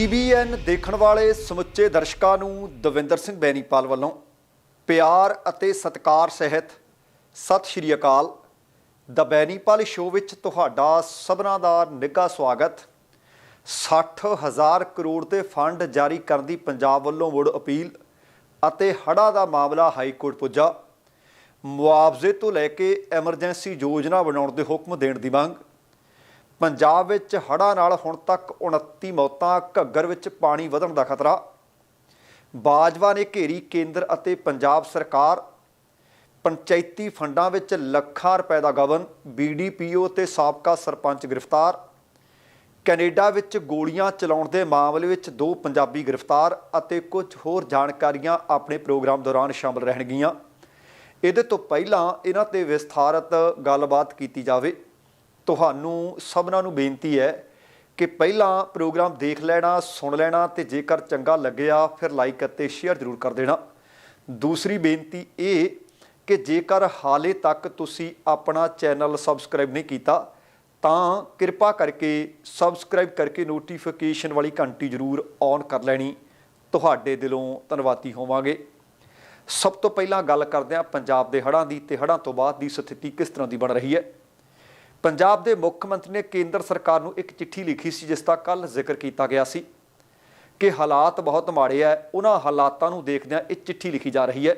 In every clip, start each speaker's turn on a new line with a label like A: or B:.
A: TVN ਦੇਖਣ ਵਾਲੇ ਸਮੁੱਚੇ ਦਰਸ਼ਕਾਂ ਨੂੰ ਦਵਿੰਦਰ ਸਿੰਘ ਬੈਨੀਪਾਲ ਵੱਲੋਂ ਪਿਆਰ ਅਤੇ ਸਤਿਕਾਰ ਸਹਿਤ ਸਤਿ ਸ਼੍ਰੀ ਅਕਾਲ। ਦ ਬੈਨੀਪਾਲ ਸ਼ੋਅ ਵਿੱਚ ਤੁਹਾਡਾ ਸਭਨਾਂ ਦਾ ਨਿੱਘਾ ਸਵਾਗਤ। 60000 ਕਰੋੜ ਦੇ ਫੰਡ ਜਾਰੀ ਕਰਨ ਦੀ ਪੰਜਾਬ ਵੱਲੋਂ ਮੁੜ ਅਪੀਲ ਅਤੇ ਹੜ੍ਹਾਂ ਦਾ ਮਾਮਲਾ ਹਾਈ ਕੋਰਟ ਪੁੱਜਾ। ਮੁਆਵਜ਼ੇ ਤੋਂ ਲੈ ਕੇ ਐਮਰਜੈਂਸੀ ਯੋਜਨਾ ਬਣਾਉਣ ਦੇ ਹੁਕਮ ਦੇਣ ਦੀ ਮੰਗ। ਪੰਜਾਬ ਵਿੱਚ ਹੜ੍ਹਾਂ ਨਾਲ ਹੁਣ ਤੱਕ 29 ਮੌਤਾਂ, ਘੱਗਰ ਵਿੱਚ ਪਾਣੀ ਵਧਣ ਦਾ ਖਤਰਾ। ਬਾਜਵਾ ਨੇ ਘੇਰੀ ਕੇਂਦਰ ਅਤੇ ਪੰਜਾਬ ਸਰਕਾਰ ਪੰਚਾਇਤੀ ਫੰਡਾਂ ਵਿੱਚ ਲੱਖਾਂ ਰੁਪਏ ਦਾ ਗਬਨ ਬੀਡੀਪੀਓ ਤੇ ਸਾਬਕਾ ਸਰਪੰਚ ਗ੍ਰਿਫਤਾਰ। ਕੈਨੇਡਾ ਵਿੱਚ ਗੋਲੀਆਂ ਚਲਾਉਣ ਦੇ ਮਾਮਲੇ ਵਿੱਚ ਦੋ ਪੰਜਾਬੀ ਗ੍ਰਿਫਤਾਰ ਅਤੇ ਕੁਝ ਹੋਰ ਜਾਣਕਾਰੀਆਂ ਆਪਣੇ ਪ੍ਰੋਗਰਾਮ ਦੌਰਾਨ ਸ਼ਾਮਲ ਰਹਿਣਗੀਆਂ। ਇਹਦੇ ਤੋਂ ਪਹਿਲਾਂ ਇਹਨਾਂ ਤੇ ਵਿਸਥਾਰਤ ਗੱਲਬਾਤ ਕੀਤੀ ਜਾਵੇ। ਤੁਹਾਨੂੰ ਸਭਨਾਂ ਨੂੰ ਬੇਨਤੀ ਹੈ ਕਿ ਪਹਿਲਾਂ ਪ੍ਰੋਗਰਾਮ ਦੇਖ ਲੈਣਾ, ਸੁਣ ਲੈਣਾ ਤੇ ਜੇਕਰ ਚੰਗਾ ਲੱਗਿਆ ਫਿਰ ਲਾਈਕ ਅਤੇ ਸ਼ੇਅਰ ਜ਼ਰੂਰ ਕਰ ਦੇਣਾ। ਦੂਸਰੀ ਬੇਨਤੀ ਇਹ ਕਿ ਜੇਕਰ ਹਾਲੇ ਤੱਕ ਤੁਸੀਂ ਆਪਣਾ ਚੈਨਲ ਸਬਸਕ੍ਰਾਈਬ ਨਹੀਂ ਕੀਤਾ, ਤਾਂ ਕਿਰਪਾ ਕਰਕੇ ਸਬਸਕ੍ਰਾਈਬ ਕਰਕੇ ਨੋਟੀਫਿਕੇਸ਼ਨ ਵਾਲੀ ਘੰਟੀ ਜ਼ਰੂਰ ਔਨ ਕਰ ਲੈਣੀ। ਤੁਹਾਡੇ ਦਿਲੋਂ ਧੰਨਵਾਦੀ ਹੋਵਾਂਗੇ। ਸਭ ਤੋਂ ਪਹਿਲਾਂ ਗੱਲ ਕਰਦੇ ਹਾਂ ਪੰਜਾਬ ਦੇ ਹੜ੍ਹਾਂ ਦੀ ਤੇ ਹੜ੍ਹਾਂ ਤੋਂ ਬਾਅਦ ਦੀ ਸਥਿਤੀ ਕਿਸ ਤਰ੍ਹਾਂ ਦੀ ਬਣ ਰਹੀ ਹੈ। ਪੰਜਾਬ ਦੇ ਮੁੱਖ ਮੰਤਰੀ ਨੇ ਕੇਂਦਰ ਸਰਕਾਰ ਨੂੰ ਇੱਕ ਚਿੱਠੀ ਲਿਖੀ ਸੀ, ਜਿਸ ਦਾ ਕੱਲ ਜ਼ਿਕਰ ਕੀਤਾ ਗਿਆ ਸੀ ਕਿ ਹਾਲਾਤ ਬਹੁਤ ਮਾੜੇ ਆ। ਉਹਨਾਂ ਹਾਲਾਤਾਂ ਨੂੰ ਦੇਖਦਿਆਂ ਇਹ ਚਿੱਠੀ ਲਿਖੀ ਜਾ ਰਹੀ ਹੈ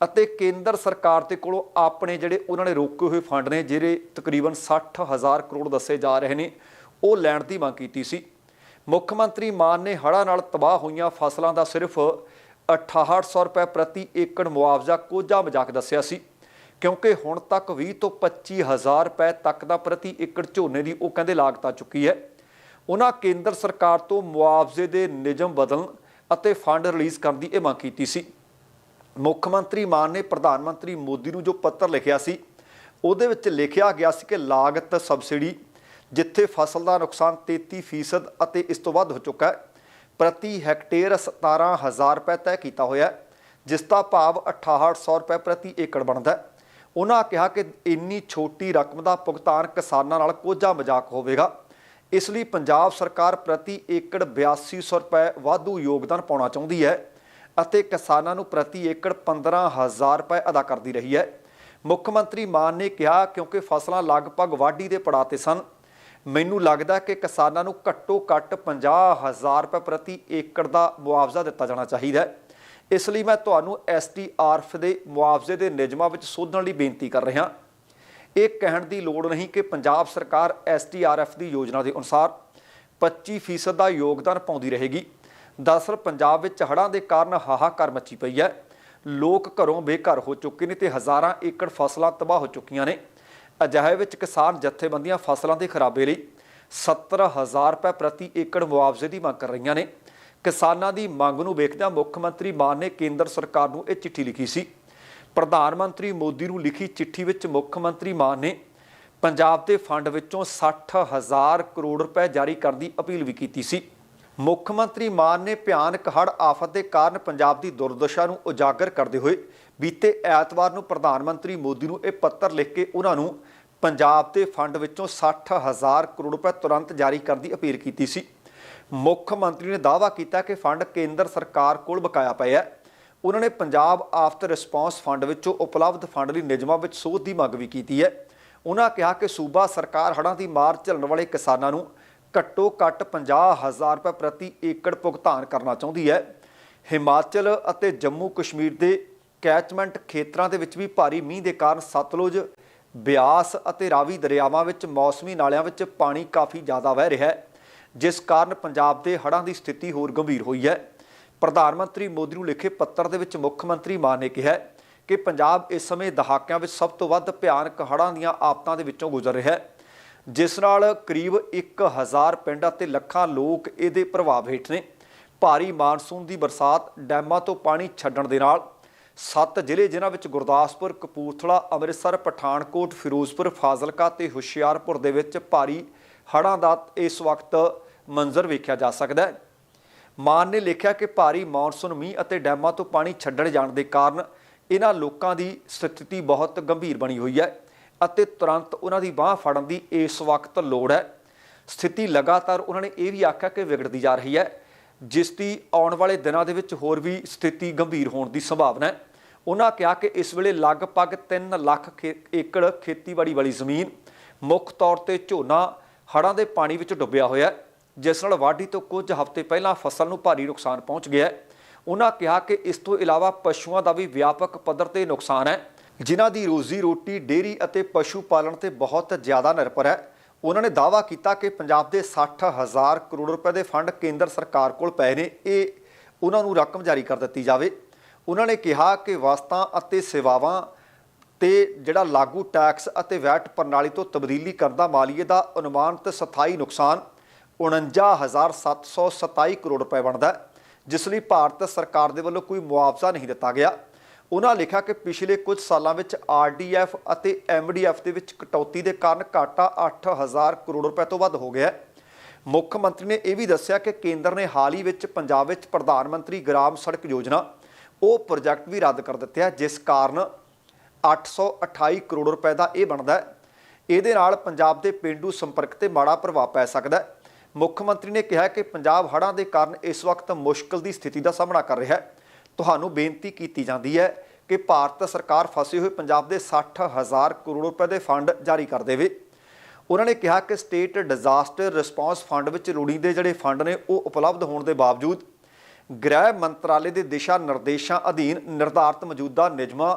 A: ਅਤੇ ਕੇਂਦਰ ਸਰਕਾਰ ਦੇ ਕੋਲੋਂ ਆਪਣੇ ਜਿਹੜੇ ਉਹਨਾਂ ਨੇ ਰੋਕੇ ਹੋਏ ਫੰਡ ਨੇ, ਜਿਹੜੇ ਤਕਰੀਬਨ 60000 ਕਰੋੜ ਦੱਸੇ ਜਾ ਰਹੇ ਨੇ, ਉਹ ਲੈਣ ਦੀ ਮੰਗ ਕੀਤੀ ਸੀ। ਮੁੱਖ ਮੰਤਰੀ ਮਾਨ ਨੇ ਹੜ੍ਹਾਂ ਨਾਲ ਤਬਾਹ ਹੋਈਆਂ ਫਸਲਾਂ ਦਾ ਸਿਰਫ 6800 ਰੁਪਏ ਪ੍ਰਤੀ ਏਕੜ ਮੁਆਵਜ਼ਾ ਕੋਝਾ ਮਜ਼ਾਕ ਦੱਸਿਆ ਸੀ। ਕਿਉਂਕਿ ਹੁਣ ਤੱਕ 20 ਤੋਂ 25000 ਰੁਪਏ ਤੱਕ ਦਾ ਪ੍ਰਤੀ ਏਕੜ ਝੋਨੇ ਦੀ ਉਹ ਕਹਿੰਦੇ ਲਾਗਤ ਆ ਚੁੱਕੀ ਹੈ। ਉਹਨਾਂ ਕੇਂਦਰ ਸਰਕਾਰ ਤੋਂ ਮੁਆਵਜ਼ੇ ਦੇ ਨਿਯਮ ਬਦਲਣ ਅਤੇ ਫੰਡ ਰਿਲੀਜ਼ ਕਰਨ ਦੀ ਇਹ ਮੰਗ ਕੀਤੀ ਸੀ। ਮੁੱਖ ਮੰਤਰੀ ਮਾਨ ਨੇ ਪ੍ਰਧਾਨ ਮੰਤਰੀ ਮੋਦੀ ਨੂੰ ਜੋ ਪੱਤਰ ਲਿਖਿਆ ਸੀ, ਉਹਦੇ ਵਿੱਚ ਲਿਖਿਆ ਗਿਆ ਸੀ ਕਿ ਲਾਗਤ ਸਬਸਿਡੀ ਜਿੱਥੇ ਫਸਲ ਦਾ ਨੁਕਸਾਨ 33% ਅਤੇ ਇਸ ਤੋਂ ਵੱਧ ਹੋ ਚੁੱਕਾ ਹੈ, ਪ੍ਰਤੀ ਹੈਕਟੇਅਰ 17000 ਰੁਪਏ ਤੈਅ ਕੀਤਾ ਹੋਇਆ ਜਿਸ ਦਾ ਭਾਵ 6800 ਰੁਪਏ ਪ੍ਰਤੀ ਏਕੜ ਬਣਦਾ ਹੈ। ਉਹਨਾਂ ਕਿਹਾ ਕਿ ਇੰਨੀ ਛੋਟੀ ਰਕਮ ਦਾ ਭੁਗਤਾਨ ਕਿਸਾਨਾਂ ਨਾਲ ਕੋਝਾ ਮਜ਼ਾਕ ਹੋਵੇਗਾ। ਇਸ ਲਈ ਪੰਜਾਬ ਸਰਕਾਰ ਪ੍ਰਤੀ ਏਕੜ 8200 ਰੁਪਏ ਵਾਧੂ ਯੋਗਦਾਨ ਪਾਉਣਾ ਚਾਹੁੰਦੀ ਹੈ ਅਤੇ ਕਿਸਾਨਾਂ ਨੂੰ ਪ੍ਰਤੀ ਏਕੜ 15000 ਰੁਪਏ ਅਦਾ ਕਰਦੀ ਰਹੀ ਹੈ। ਮੁੱਖ ਮੰਤਰੀ ਮਾਨ ਨੇ ਕਿਹਾ, ਕਿਉਂਕਿ ਫਸਲਾਂ ਲਗਭਗ ਵਾਢੀ ਦੇ ਪੜਾਅ ਤੇ ਸਨ। ਮੈਨੂੰ ਲੱਗਦਾ ਕਿ ਕਿਸਾਨਾਂ ਨੂੰ ਘੱਟੋ ਘੱਟ 50000 ਰੁਪਏ ਪ੍ਰਤੀ ਏਕੜ ਦਾ ਮੁਆਵਜ਼ਾ ਦਿੱਤਾ ਜਾਣਾ ਚਾਹੀਦਾ ਹੈ। ਇਸ ਲਈ ਮੈਂ ਤੁਹਾਨੂੰ ਐਸਟੀਆਰਐਫ ਦੇ ਮੁਆਵਜ਼ੇ ਦੇ ਨਿਯਮਾਂ ਵਿੱਚ ਸੋਧਣ ਲਈ ਬੇਨਤੀ ਕਰ ਰਿਹਾ। ਇਹ ਕਹਿਣ ਦੀ ਲੋੜ ਨਹੀਂ ਕਿ ਪੰਜਾਬ ਸਰਕਾਰ ਐਸਟੀਆਰਐਫ ਦੀ ਯੋਜਨਾ ਦੇ ਅਨੁਸਾਰ 25% ਦਾ ਯੋਗਦਾਨ ਪਾਉਂਦੀ ਰਹੇਗੀ। ਦਰਅਸਲ ਪੰਜਾਬ ਵਿੱਚ ਹੜ੍ਹਾਂ ਦੇ ਕਾਰਨ ਹਾਹਾਕਾਰ ਮੱਚੀ ਪਈ ਹੈ। ਲੋਕ ਘਰੋਂ ਬੇਘਰ ਹੋ ਚੁੱਕੇ ਨੇ ਤੇ ਹਜ਼ਾਰਾਂ ਏਕੜ ਫਸਲਾਂ ਤਬਾਹ ਹੋ ਚੁੱਕੀਆਂ ਨੇ। ਅਜਿਹੇ ਵਿੱਚ ਕਿਸਾਨ ਜਥੇਬੰਦੀਆਂ ਫਸਲਾਂ ਦੇ ਖਰਾਬੇ ਲਈ 70000 ਰੁਪਏ ਪ੍ਰਤੀ ਏਕੜ ਮੁਆਵਜ਼ੇ ਦੀ ਮੰਗ ਕਰ ਰਹੀਆਂ ਨੇ। ਕਿਸਾਨਾਂ ਦੀ ਮੰਗ ਨੂੰ ਵੇਖਦਿਆਂ ਮੁੱਖ ਮੰਤਰੀ ਮਾਨ ਨੇ ਕੇਂਦਰ ਸਰਕਾਰ ਨੂੰ ਇਹ ਚਿੱਠੀ ਲਿਖੀ ਸੀ। ਪ੍ਰਧਾਨ ਮੰਤਰੀ ਮੋਦੀ ਨੂੰ ਲਿਖੀ ਚਿੱਠੀ ਵਿੱਚ ਮੁੱਖ ਮੰਤਰੀ ਮਾਨ ਨੇ ਪੰਜਾਬ ਦੇ ਫੰਡ ਵਿੱਚੋਂ 60000 ਕਰੋੜ ਰੁਪਏ ਜਾਰੀ ਕਰਨ ਦੀ ਅਪੀਲ ਵੀ ਕੀਤੀ ਸੀ। ਮੁੱਖ ਮੰਤਰੀ ਮਾਨ ਨੇ ਭਿਆਨਕ ਹੜ੍ਹ ਆਫਤ ਦੇ ਕਾਰਨ ਪੰਜਾਬ ਦੀ ਦੁਰਦਸ਼ਾ ਨੂੰ ਉਜਾਗਰ ਕਰਦੇ ਹੋਏ ਬੀਤੇ ਐਤਵਾਰ ਨੂੰ ਪ੍ਰਧਾਨ ਮੰਤਰੀ ਮੋਦੀ ਨੂੰ ਇਹ ਪੱਤਰ ਲਿਖ ਕੇ ਉਹਨਾਂ ਨੂੰ ਪੰਜਾਬ ਦੇ ਫੰਡ ਵਿੱਚੋਂ 60000 ਕਰੋੜ ਰੁਪਏ ਤੁਰੰਤ ਜਾਰੀ ਕਰਨ ਦੀ ਅਪੀਲ ਕੀਤੀ ਸੀ। ਮੁੱਖ ਮੰਤਰੀ ਨੇ ਦਾਅਵਾ ਕੀਤਾ ਕਿ ਫੰਡ ਕੇਂਦਰ ਸਰਕਾਰ ਕੋਲ ਬਕਾਇਆ ਪਿਆ ਹੈ ਉਹਨਾਂ ਨੇ ਪੰਜਾਬ ਆਫਤ ਰਿਸਪਾਂਸ ਫੰਡ ਵਿੱਚੋਂ ਉਪਲਬਧ ਫੰਡ ਲਈ ਨਿਯਮਾਂ ਵਿੱਚ ਸੋਧ ਦੀ ਮੰਗ ਵੀ ਕੀਤੀ ਹੈ। ਉਹਨਾਂ ਕਿਹਾ ਕਿ ਸੂਬਾ ਸਰਕਾਰ ਹੜ੍ਹਾਂ ਦੀ ਮਾਰ ਝੱਲਣ ਵਾਲੇ ਕਿਸਾਨਾਂ ਨੂੰ ਘੱਟੋ ਘੱਟ 50000 ਰੁਪਏ ਪ੍ਰਤੀ ਏਕੜ ਭੁਗਤਾਨ ਕਰਨਾ ਚਾਹੁੰਦੀ ਹੈ। ਹਿਮਾਚਲ ਅਤੇ ਜੰਮੂ ਕਸ਼ਮੀਰ ਦੇ ਕੈਚਮੈਂਟ ਖੇਤਰਾਂ ਦੇ ਵਿੱਚ ਵੀ ਭਾਰੀ ਮੀਂਹ ਦੇ ਕਾਰਨ ਸਤਲੁਜ, ਬਿਆਸ ਅਤੇ ਰਾਵੀ ਦਰਿਆਵਾਂ ਵਿੱਚ ਮੌਸਮੀ ਨਾਲਿਆਂ ਵਿੱਚ ਪਾਣੀ ਕਾਫੀ ਜ਼ਿਆਦਾ ਵਹਿ ਰਿਹਾ ਹੈ। ਜਿਸ ਕਾਰਨ ਪੰਜਾਬ ਦੇ ਹੜ੍ਹਾਂ ਦੀ ਸਥਿਤੀ ਹੋਰ ਗੰਭੀਰ ਹੋਈ ਹੈ। ਪ੍ਰਧਾਨ ਮੰਤਰੀ ਮੋਦੀ ਨੂੰ ਲਿਖੇ ਪੱਤਰ ਦੇ ਵਿੱਚ ਮੁੱਖ ਮੰਤਰੀ ਮਾਨ ਨੇ ਕਿਹਾ ਕਿ ਪੰਜਾਬ ਇਸ ਸਮੇਂ ਦਹਾਕਿਆਂ ਵਿੱਚ ਸਭ ਤੋਂ ਵੱਧ ਭਿਆਨਕ ਹੜ੍ਹਾਂ ਦੀਆਂ ਆਫਤਾਂ ਦੇ ਵਿੱਚੋਂ ਗੁਜ਼ਰ ਰਿਹਾ ਹੈ, ਜਿਸ ਨਾਲ ਕਰੀਬ 1000 ਪਿੰਡ ਅਤੇ ਲੱਖਾਂ ਲੋਕ ਇਹਦੇ ਪ੍ਰਭਾਵ ਹੇਠ ਨੇ। ਭਾਰੀ ਮਾਨਸੂਨ ਦੀ ਬਰਸਾਤ ਡੈਮਾਂ ਤੋਂ ਪਾਣੀ ਛੱਡਣ ਦੇ ਨਾਲ ਸੱਤ ਜ਼ਿਲ੍ਹੇ ਜਿਨ੍ਹਾਂ ਵਿੱਚ ਗੁਰਦਾਸਪੁਰ, ਕਪੂਰਥਲਾ, ਅੰਮ੍ਰਿਤਸਰ, ਪਠਾਨਕੋਟ, ਫਿਰੋਜ਼ਪੁਰ, ਫਾਜ਼ਿਲਕਾ ਤੇ ਹੁਸ਼ਿਆਰਪੁਰ ਦੇ ਵਿੱਚ ਭਾਰੀ ਹੜ੍ਹਾਂ ਦਾ ਇਸ ਵਕਤ ਮੰਜ਼ਰ ਵੇਖਿਆ ਜਾ ਸਕਦਾ ਹੈ। ਮਾਨ ਨੇ ਲਿਖਿਆ ਕਿ ਭਾਰੀ ਮੌਨਸੂਨ, ਮੀਂਹ ਅਤੇ ਡੈਮਾਂ ਤੋਂ ਪਾਣੀ ਛੱਡਣ ਜਾਣ ਦੇ ਕਾਰਨ ਇਹਨਾਂ ਲੋਕਾਂ ਦੀ ਸਥਿਤੀ ਬਹੁਤ ਗੰਭੀਰ ਬਣੀ ਹੋਈ ਹੈ ਅਤੇ ਤੁਰੰਤ ਉਹਨਾਂ ਦੀ ਬਾਹ ਫੜਨ ਦੀ ਇਸ ਵਕਤ ਲੋੜ ਹੈ। ਸਥਿਤੀ ਲਗਾਤਾਰ ਉਹਨਾਂ ਨੇ ਇਹ ਵੀ ਆਖਿਆ ਕਿ ਵਿਗੜਦੀ ਜਾ ਰਹੀ ਹੈ, ਜਿਸ ਦੀ ਆਉਣ ਵਾਲੇ ਦਿਨਾਂ ਦੇ ਵਿੱਚ ਹੋਰ ਵੀ ਸਥਿਤੀ ਗੰਭੀਰ ਹੋਣ ਦੀ ਸੰਭਾਵਨਾ ਹੈ। ਉਹਨਾਂ ਕਿਹਾ ਕਿ ਇਸ ਵੇਲੇ ਲਗਭਗ 3 ਲੱਖ ਖੇ- ਏਕੜ ਖੇਤੀਬਾੜੀ ਵਾਲੀ ਜ਼ਮੀਨ ਮੁੱਖ ਤੌਰ ਤੇ ਝੋਨਾ, ਹੜ੍ਹਾਂ ਦੇ ਪਾਣੀ ਵਿੱਚ ਡੁੱਬਿਆ ਹੋਇਆ ਹੈ। ਜਿਸ ਨਾਲ ਵਾਢੀ ਤੋਂ ਕੁਝ ਹਫ਼ਤੇ ਪਹਿਲਾਂ ਫਸਲ ਨੂੰ ਭਾਰੀ ਨੁਕਸਾਨ ਪਹੁੰਚ ਗਿਆ ਹੈ। ਉਹਨਾਂ ਕਿਹਾ ਕਿ ਇਸ ਤੋਂ ਇਲਾਵਾ ਪਸ਼ੂਆਂ ਦਾ ਵੀ ਵਿਆਪਕ ਪੱਧਰ ਤੇ ਨੁਕਸਾਨ ਹੈ। ਜਿਨ੍ਹਾਂ ਦੀ ਰੋਜ਼ੀ ਰੋਟੀ, ਡੇਅਰੀ ਅਤੇ ਪਸ਼ੂ ਪਾਲਣ ਤੇ ਬਹੁਤ ਜ਼ਿਆਦਾ ਨਿਰਭਰ ਹੈ। ਉਹਨਾਂ ਨੇ ਦਾਅਵਾ ਕੀਤਾ ਕਿ ਪੰਜਾਬ ਦੇ 60000 ਕਰੋੜ ਰੁਪਏ ਦੇ ਫੰਡ ਕੇਂਦਰ ਸਰਕਾਰ ਕੋਲ ਪਏ ਨੇ। ਇਹ ਉਹਨਾਂ ਨੂੰ ਰਕਮ ਜਾਰੀ ਕਰ ਦਿੱਤੀ ਜਾਵੇ। ਉਹਨਾਂ ਨੇ ਕਿਹਾ ਕਿ ਵਸਤਾਂ ਅਤੇ ਸੇਵਾਵਾਂ ਤੇ ਜਿਹੜਾ ਲਾਗੂ ਟੈਕਸ ਅਤੇ ਵੈਟ ਪ੍ਰਣਾਲੀ ਤੋਂ ਤਬਦੀਲੀ ਕਰਦਾ ਮਾਲੀਏ ਦਾ ਅਨੁਮਾਨਿਤ ਸਥਾਈ ਨੁਕਸਾਨ 49727 ਕਰੋੜ ਰੁਪਏ ਬਣਦਾ ਜਿਸ ਲਈ ਭਾਰਤ ਸਰਕਾਰ ਦੇ ਵੱਲੋਂ ਕੋਈ ਮੁਆਵਜ਼ਾ ਨਹੀਂ ਦਿੱਤਾ ਗਿਆ। ਉਹਨਾਂ ਲਿਖਿਆ ਕਿ ਪਿਛਲੇ ਕੁਝ ਸਾਲਾਂ ਵਿੱਚ ਆਰਡੀਐਫ ਅਤੇ ਐਮਡੀਐਫ ਦੇ ਵਿੱਚ ਕਟੌਤੀ ਦੇ ਕਾਰਨ ਘਾਟਾ 8000 ਕਰੋੜ ਰੁਪਏ ਤੋਂ ਵੱਧ ਹੋ ਗਿਆ ਹੈ। ਮੁੱਖ ਮੰਤਰੀ ਨੇ ਇਹ ਵੀ ਦੱਸਿਆ ਕਿ ਕੇਂਦਰ ਨੇ ਹਾਲ ਹੀ ਵਿੱਚ ਪੰਜਾਬ ਵਿੱਚ ਪ੍ਰਧਾਨ ਮੰਤਰੀ ਗ੍ਰਾਮ ਸੜਕ ਯੋਜਨਾ, ਉਹ ਪ੍ਰੋਜੈਕਟ ਵੀ ਰੱਦ ਕਰ ਦਿੱਤੇ ਜਿਸ ਕਾਰਨ 828 ਕਰੋੜ ਰੁਪਏ ਦਾ ਇਹ ਬਣਦਾ ਹੈ। ਇਹਦੇ ਨਾਲ ਪੰਜਾਬ ਦੇ ਪਿੰਡੂ ਸੰਪਰਕ ਤੇ ਮਾੜਾ ਪ੍ਰਭਾਵ ਪੈ ਸਕਦਾ ਹੈ। ਮੁੱਖ ਮੰਤਰੀ ਨੇ ਕਿਹਾ ਕਿ ਪੰਜਾਬ ਹੜ੍ਹਾਂ ਦੇ ਕਾਰਨ ਇਸ ਵਕਤ ਮੁਸ਼ਕਲ ਦੀ ਸਥਿਤੀ ਦਾ ਸਾਹਮਣਾ ਕਰ ਰਿਹਾ ਹੈ। ਤੁਹਾਨੂੰ ਬੇਨਤੀ ਕੀਤੀ ਜਾਂਦੀ ਹੈ ਕਿ ਭਾਰਤ ਸਰਕਾਰ ਫਸੇ ਹੋਏ ਪੰਜਾਬ ਦੇ 60000 ਕਰੋੜ ਰੁਪਏ ਦੇ ਫੰਡ ਜਾਰੀ ਕਰ ਦੇਵੇ। ਉਹਨਾਂ ਨੇ ਕਿਹਾ ਕਿ ਸਟੇਟ ਡਿਜ਼ਾਸਟਰ ਰਿਸਪਾਂਸ ਫੰਡ ਵਿੱਚ ਲੋੜੀਂਦੇ ਜਿਹੜੇ ਫੰਡ ਨੇ ਉਹ ਉਪਲਬਧ ਹੋਣ ਦੇ ਬਾਵਜੂਦ ਗ੍ਰਹਿ ਮੰਤਰਾਲੇ ਦੇ ਦਿਸ਼ਾ ਨਿਰਦੇਸ਼ਾਂ ਅਧੀਨ ਨਿਰਧਾਰਤ ਮੌਜੂਦਾ ਨਿਯਮਾਂ,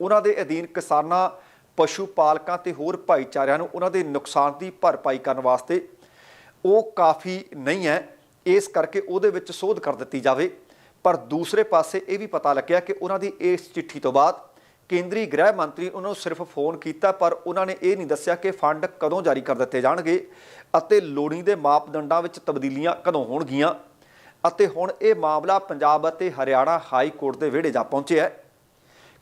A: ਉਹਨਾਂ ਦੇ ਅਧੀਨ ਕਿਸਾਨਾਂ, ਪਸ਼ੂ ਪਾਲਕਾਂ ਤੇ ਹੋਰ ਭਾਈਚਾਰਿਆਂ ਨੂੰ ਉਹਨਾਂ ਦੇ ਨੁਕਸਾਨ ਦੀ ਭਰਪਾਈ ਕਰਨ ਵਾਸਤੇ ਉਹ ਕਾਫੀ ਨਹੀਂ ਹੈ, ਇਸ ਕਰਕੇ ਉਹਦੇ ਵਿੱਚ ਸੋਧ ਕਰ ਦਿੱਤੀ ਜਾਵੇ। ਪਰ ਦੂਸਰੇ ਪਾਸੇ ਇਹ ਵੀ ਪਤਾ ਲੱਗਿਆ ਕਿ ਉਹਨਾਂ ਦੀ ਇਸ ਚਿੱਠੀ ਤੋਂ ਬਾਅਦ ਕੇਂਦਰੀ ਗ੍ਰਹਿ ਮੰਤਰੀ ਉਹਨਾਂ ਨੂੰ ਸਿਰਫ ਫੋਨ ਕੀਤਾ, ਪਰ ਉਹਨਾਂ ਨੇ ਇਹ ਨਹੀਂ ਦੱਸਿਆ ਕਿ ਫੰਡ ਕਦੋਂ ਜਾਰੀ ਕਰ ਦਿੱਤੇ ਜਾਣਗੇ ਅਤੇ ਲੋੜੀਂਦੇ ਮਾਪਦੰਡਾਂ ਵਿੱਚ ਤਬਦੀਲੀਆਂ ਕਦੋਂ ਹੋਣਗੀਆਂ। ਅਤੇ ਹੁਣ ਇਹ ਮਾਮਲਾ ਪੰਜਾਬ ਅਤੇ ਹਰਿਆਣਾ ਹਾਈ ਕੋਰਟ ਦੇ ਵਿਹੜੇ ਜਾ ਪਹੁੰਚਿਆ ਹੈ,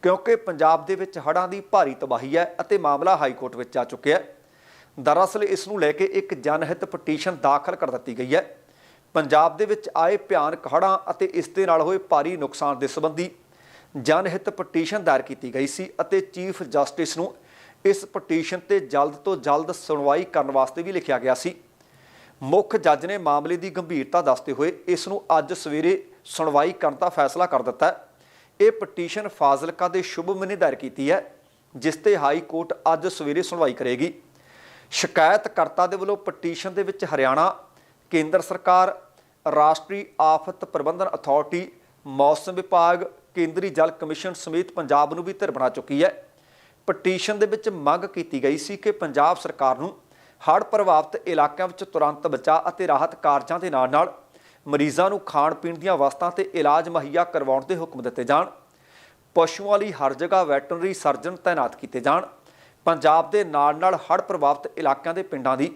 A: ਕਿਉਂਕਿ ਪੰਜਾਬ ਦੇ ਵਿੱਚ ਹੜ੍ਹਾਂ ਦੀ ਭਾਰੀ ਤਬਾਹੀ ਹੈ ਅਤੇ ਮਾਮਲਾ ਹਾਈ ਕੋਰਟ ਵਿੱਚ ਆ ਚੁੱਕਿਆ ਹੈ। ਦਰਅਸਲ ਇਸ ਨੂੰ ਲੈ ਕੇ ਇੱਕ ਜਨਹਿਤ ਪਟੀਸ਼ਨ ਦਾਖਲ ਕਰ ਦਿੱਤੀ ਗਈ ਹੈ। ਪੰਜਾਬ ਦੇ ਵਿੱਚ ਆਏ ਭਿਆਨਕ ਹੜ੍ਹਾਂ ਅਤੇ ਇਸ ਦੇ ਨਾਲ ਹੋਏ ਭਾਰੀ ਨੁਕਸਾਨ ਦੇ ਸੰਬੰਧੀ ਜਨਹਿਤ ਪਟੀਸ਼ਨ ਦਾਇਰ ਕੀਤੀ ਗਈ ਸੀ ਅਤੇ ਚੀਫ ਜਸਟਿਸ ਨੂੰ ਇਸ ਪਟੀਸ਼ਨ ਤੇ ਜਲਦ ਤੋਂ ਜਲਦ ਸੁਣਵਾਈ ਕਰਨ ਵਾਸਤੇ ਵੀ ਲਿਖਿਆ ਗਿਆ ਸੀ। ਮੁੱਖ ਜੱਜ ਨੇ ਮਾਮਲੇ ਦੀ ਗੰਭੀਰਤਾ ਦੱਸਦੇ ਹੋਏ ਇਸ ਨੂੰ ਅੱਜ ਸਵੇਰੇ ਸੁਣਵਾਈ ਕਰਨ ਦਾ ਫੈਸਲਾ ਕਰ ਦਿੱਤਾ ਇਹ ਪਟੀਸ਼ਨ ਫਾਜ਼ਿਲਕਾ ਦੇ ਸ਼ੁਭਮ ਨੇ ਦਾਇਰ ਕੀਤੀ ਹੈ, ਜਿਸ ਤੇ ਹਾਈ ਕੋਰਟ ਅੱਜ ਸਵੇਰੇ ਸੁਣਵਾਈ ਕਰੇਗੀ। ਸ਼ਿਕਾਇਤਕਰਤਾ ਦੇ ਵੱਲੋਂ ਪਟੀਸ਼ਨ ਦੇ ਵਿੱਚ ਹਰਿਆਣਾ, ਕੇਂਦਰ ਸਰਕਾਰ, ਰਾਸ਼ਟਰੀ ਆਫਤ ਪ੍ਰਬੰਧਨ ਅਥਾਰਟੀ, ਮੌਸਮ ਵਿਭਾਗ, ਕੇਂਦਰੀ ਜਲ ਕਮਿਸ਼ਨ ਸਮੇਤ ਪੰਜਾਬ ਨੂੰ ਵੀ ਧਿਰ ਬਣਾ ਚੁੱਕੀ ਹੈ। ਪਟੀਸ਼ਨ ਦੇ ਵਿੱਚ ਮੰਗ ਕੀਤੀ ਗਈ ਸੀ ਕਿ ਪੰਜਾਬ ਸਰਕਾਰ ਨੂੰ ਹੜ੍ਹ ਪ੍ਰਭਾਵਿਤ ਇਲਾਕਿਆਂ ਵਿੱਚ ਤੁਰੰਤ ਬਚਾਅ ਅਤੇ ਰਾਹਤ ਕਾਰਜਾਂ ਦੇ ਨਾਲ ਨਾਲ ਮਰੀਜ਼ਾਂ ਨੂੰ ਖਾਣ ਪੀਣ ਦੀਆਂ ਵਸਤਾਂ ਤੇ ਇਲਾਜ ਮੁਹੱਈਆ ਕਰਵਾਉਣ ਦੇ ਹੁਕਮ ਦਿੱਤੇ ਜਾਣ। ਪਸ਼ੂਆਂ ਲਈ ਹਰ ਜਗ੍ਹਾ ਵੈਟਰਨਰੀ ਸਰਜਨ ਤਾਇਨਾਤ ਕੀਤੇ ਜਾਣ। ਪੰਜਾਬ ਦੇ ਨਾਲ ਨਾਲ ਹੜ੍ਹ ਪ੍ਰਭਾਵਿਤ ਇਲਾਕਿਆਂ ਦੇ ਪਿੰਡਾਂ ਦੀ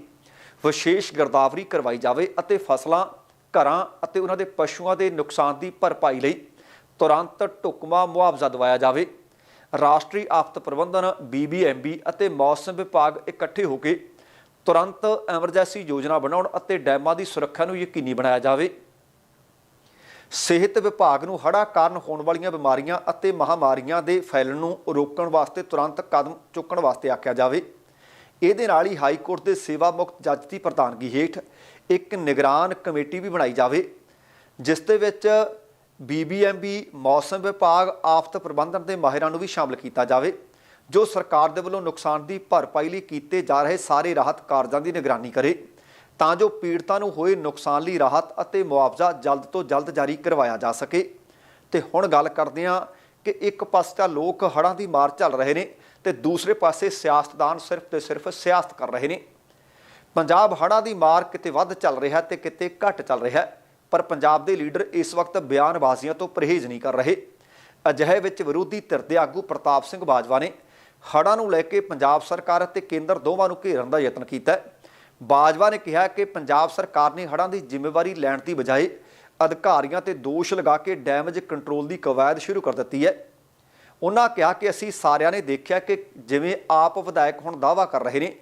A: ਵਿਸ਼ੇਸ਼ ਗਿਰਦਾਵਰੀ ਕਰਵਾਈ ਜਾਵੇ ਅਤੇ ਫਸਲਾਂ, ਘਰਾਂ ਅਤੇ ਉਹਨਾਂ ਦੇ ਪਸ਼ੂਆਂ ਦੇ ਨੁਕਸਾਨ ਦੀ ਭਰਪਾਈ ਲਈ ਤੁਰੰਤ ਢੁਕਵਾਂ ਮੁਆਵਜ਼ਾ ਦਿਵਾਇਆ ਜਾਵੇ। ਰਾਸ਼ਟਰੀ ਆਫਤ ਪ੍ਰਬੰਧਨ ਬੀਬੀਐਮਬੀ ਅਤੇ ਮੌਸਮ ਵਿਭਾਗ ਇਕੱਠੇ ਹੋ ਕੇ ਤੁਰੰਤ ਐਮਰਜੈਂਸੀ ਯੋਜਨਾ ਬਣਾਉਣ ਅਤੇ ਡੈਮਾਂ ਦੀ ਸੁਰੱਖਿਆ ਨੂੰ ਯਕੀਨੀ ਬਣਾਇਆ ਜਾਵੇ। ਸਿਹਤ ਵਿਭਾਗ ਨੂੰ ਹੜ੍ਹਾਂ ਕਾਰਨ ਹੋਣ ਵਾਲੀਆਂ ਬਿਮਾਰੀਆਂ ਅਤੇ ਮਹਾਮਾਰੀਆਂ ਦੇ ਫੈਲਣ ਨੂੰ ਰੋਕਣ ਵਾਸਤੇ ਤੁਰੰਤ ਕਦਮ ਚੁੱਕਣ ਵਾਸਤੇ ਆਖਿਆ ਜਾਵੇ। ਇਹਦੇ ਨਾਲ ਹੀ ਹਾਈ ਕੋਰਟ ਦੇ ਸੇਵਾ ਮੁਕਤ ਜੱਜ ਦੀ ਪ੍ਰਧਾਨਗੀ ਹੇਠ ਇੱਕ ਨਿਗਰਾਨ ਕਮੇਟੀ ਵੀ ਬਣਾਈ ਜਾਵੇ, ਜਿਸ ਦੇ ਵਿੱਚ ਬੀਬੀਐਮਬੀ ਮੌਸਮ ਵਿਭਾਗ, ਆਫਤ ਪ੍ਰਬੰਧਨ ਦੇ ਮਾਹਿਰਾਂ ਨੂੰ ਵੀ ਸ਼ਾਮਲ ਕੀਤਾ ਜਾਵੇ, ਜੋ ਸਰਕਾਰ ਦੇ ਵੱਲੋਂ ਨੁਕਸਾਨ ਦੀ ਭਰਪਾਈ ਲਈ ਕੀਤੇ ਜਾ ਰਹੇ ਸਾਰੇ ਰਾਹਤ ਕਾਰਜਾਂ ਦੀ ਨਿਗਰਾਨੀ ਕਰੇ। ਤਾਂ ਜੋ ਪੀੜਤਾਂ ਨੂੰ ਹੋਏ ਨੁਕਸਾਨ ਲਈ ਰਾਹਤ ਅਤੇ ਮੁਆਵਜ਼ਾ ਜਲਦ ਤੋਂ ਜਲਦ ਜਾਰੀ ਕਰਵਾਇਆ ਜਾ ਸਕੇ। ਤੇ ਹੁਣ ਗੱਲ ਕਰਦੇ ਹਾਂ ਕਿ ਇੱਕ ਪਾਸੇ ਤਾਂ ਲੋਕ ਹੜ੍ਹਾਂ ਦੀ ਮਾਰ ਝੱਲ ਰਹੇ ਨੇ ਤੇ ਦੂਸਰੇ ਪਾਸੇ ਸਿਆਸਤਦਾਨ ਸਿਰਫ ਤੇ ਸਿਰਫ ਸਿਆਸਤ ਕਰ ਰਹੇ ਨੇ। ਪੰਜਾਬ ਹੜ੍ਹਾਂ ਦੀ ਮਾਰ ਕਿਤੇ ਵੱਧ ਚੱਲ ਰਿਹਾ ਤੇ ਕਿਤੇ ਘੱਟ ਚੱਲ ਰਿਹਾ ਪਰ ਪੰਜਾਬ ਦੇ ਲੀਡਰ ਇਸ ਵਕਤ ਬਿਆਨਬਾਜ਼ੀਆਂ ਤੋਂ ਪਰਹੇਜ਼ ਨਹੀਂ ਕਰ ਰਹੇ। ਅਜਿਹੇ ਵਿੱਚ ਵਿਰੋਧੀ ਧਿਰ ਦੇ ਆਗੂ ਪ੍ਰਤਾਪ ਸਿੰਘ ਬਾਜਵਾ ਨੇ ਹੜ੍ਹਾਂ ਨੂੰ ਲੈ ਕੇ ਪੰਜਾਬ ਸਰਕਾਰ ਅਤੇ ਕੇਂਦਰ ਦੋਵਾਂ ਨੂੰ ਘੇਰਨ ਦਾ ਯਤਨ ਕੀਤਾ ਹੈ। ਬਾਜਵਾ ਨੇ ਕਿਹਾ ਕਿ ਪੰਜਾਬ ਸਰਕਾਰ ਨੇ ਹੜ੍ਹਾਂ ਦੀ ਜ਼ਿੰਮੇਵਾਰੀ ਲੈਣ ਦੀ ਬਜਾਏ ਅਧਿਕਾਰੀਆਂ ਤੇ ਦੋਸ਼ ਲਗਾ ਕੇ ਡੈਮੇਜ ਕੰਟਰੋਲ ਦੀ ਕਵਾਇਦ ਸ਼ੁਰੂ ਕਰ ਦਿੱਤੀ ਹੈ। ਉਹਨਾਂ ਕਿਹਾ ਕਿ ਅਸੀਂ ਸਾਰਿਆਂ ਨੇ ਦੇਖਿਆ ਕਿ ਜਿਵੇਂ ਆਪ ਵਿਧਾਇਕ ਹੁਣ ਦਾਅਵਾ ਕਰ ਰਹੇ ਨੇ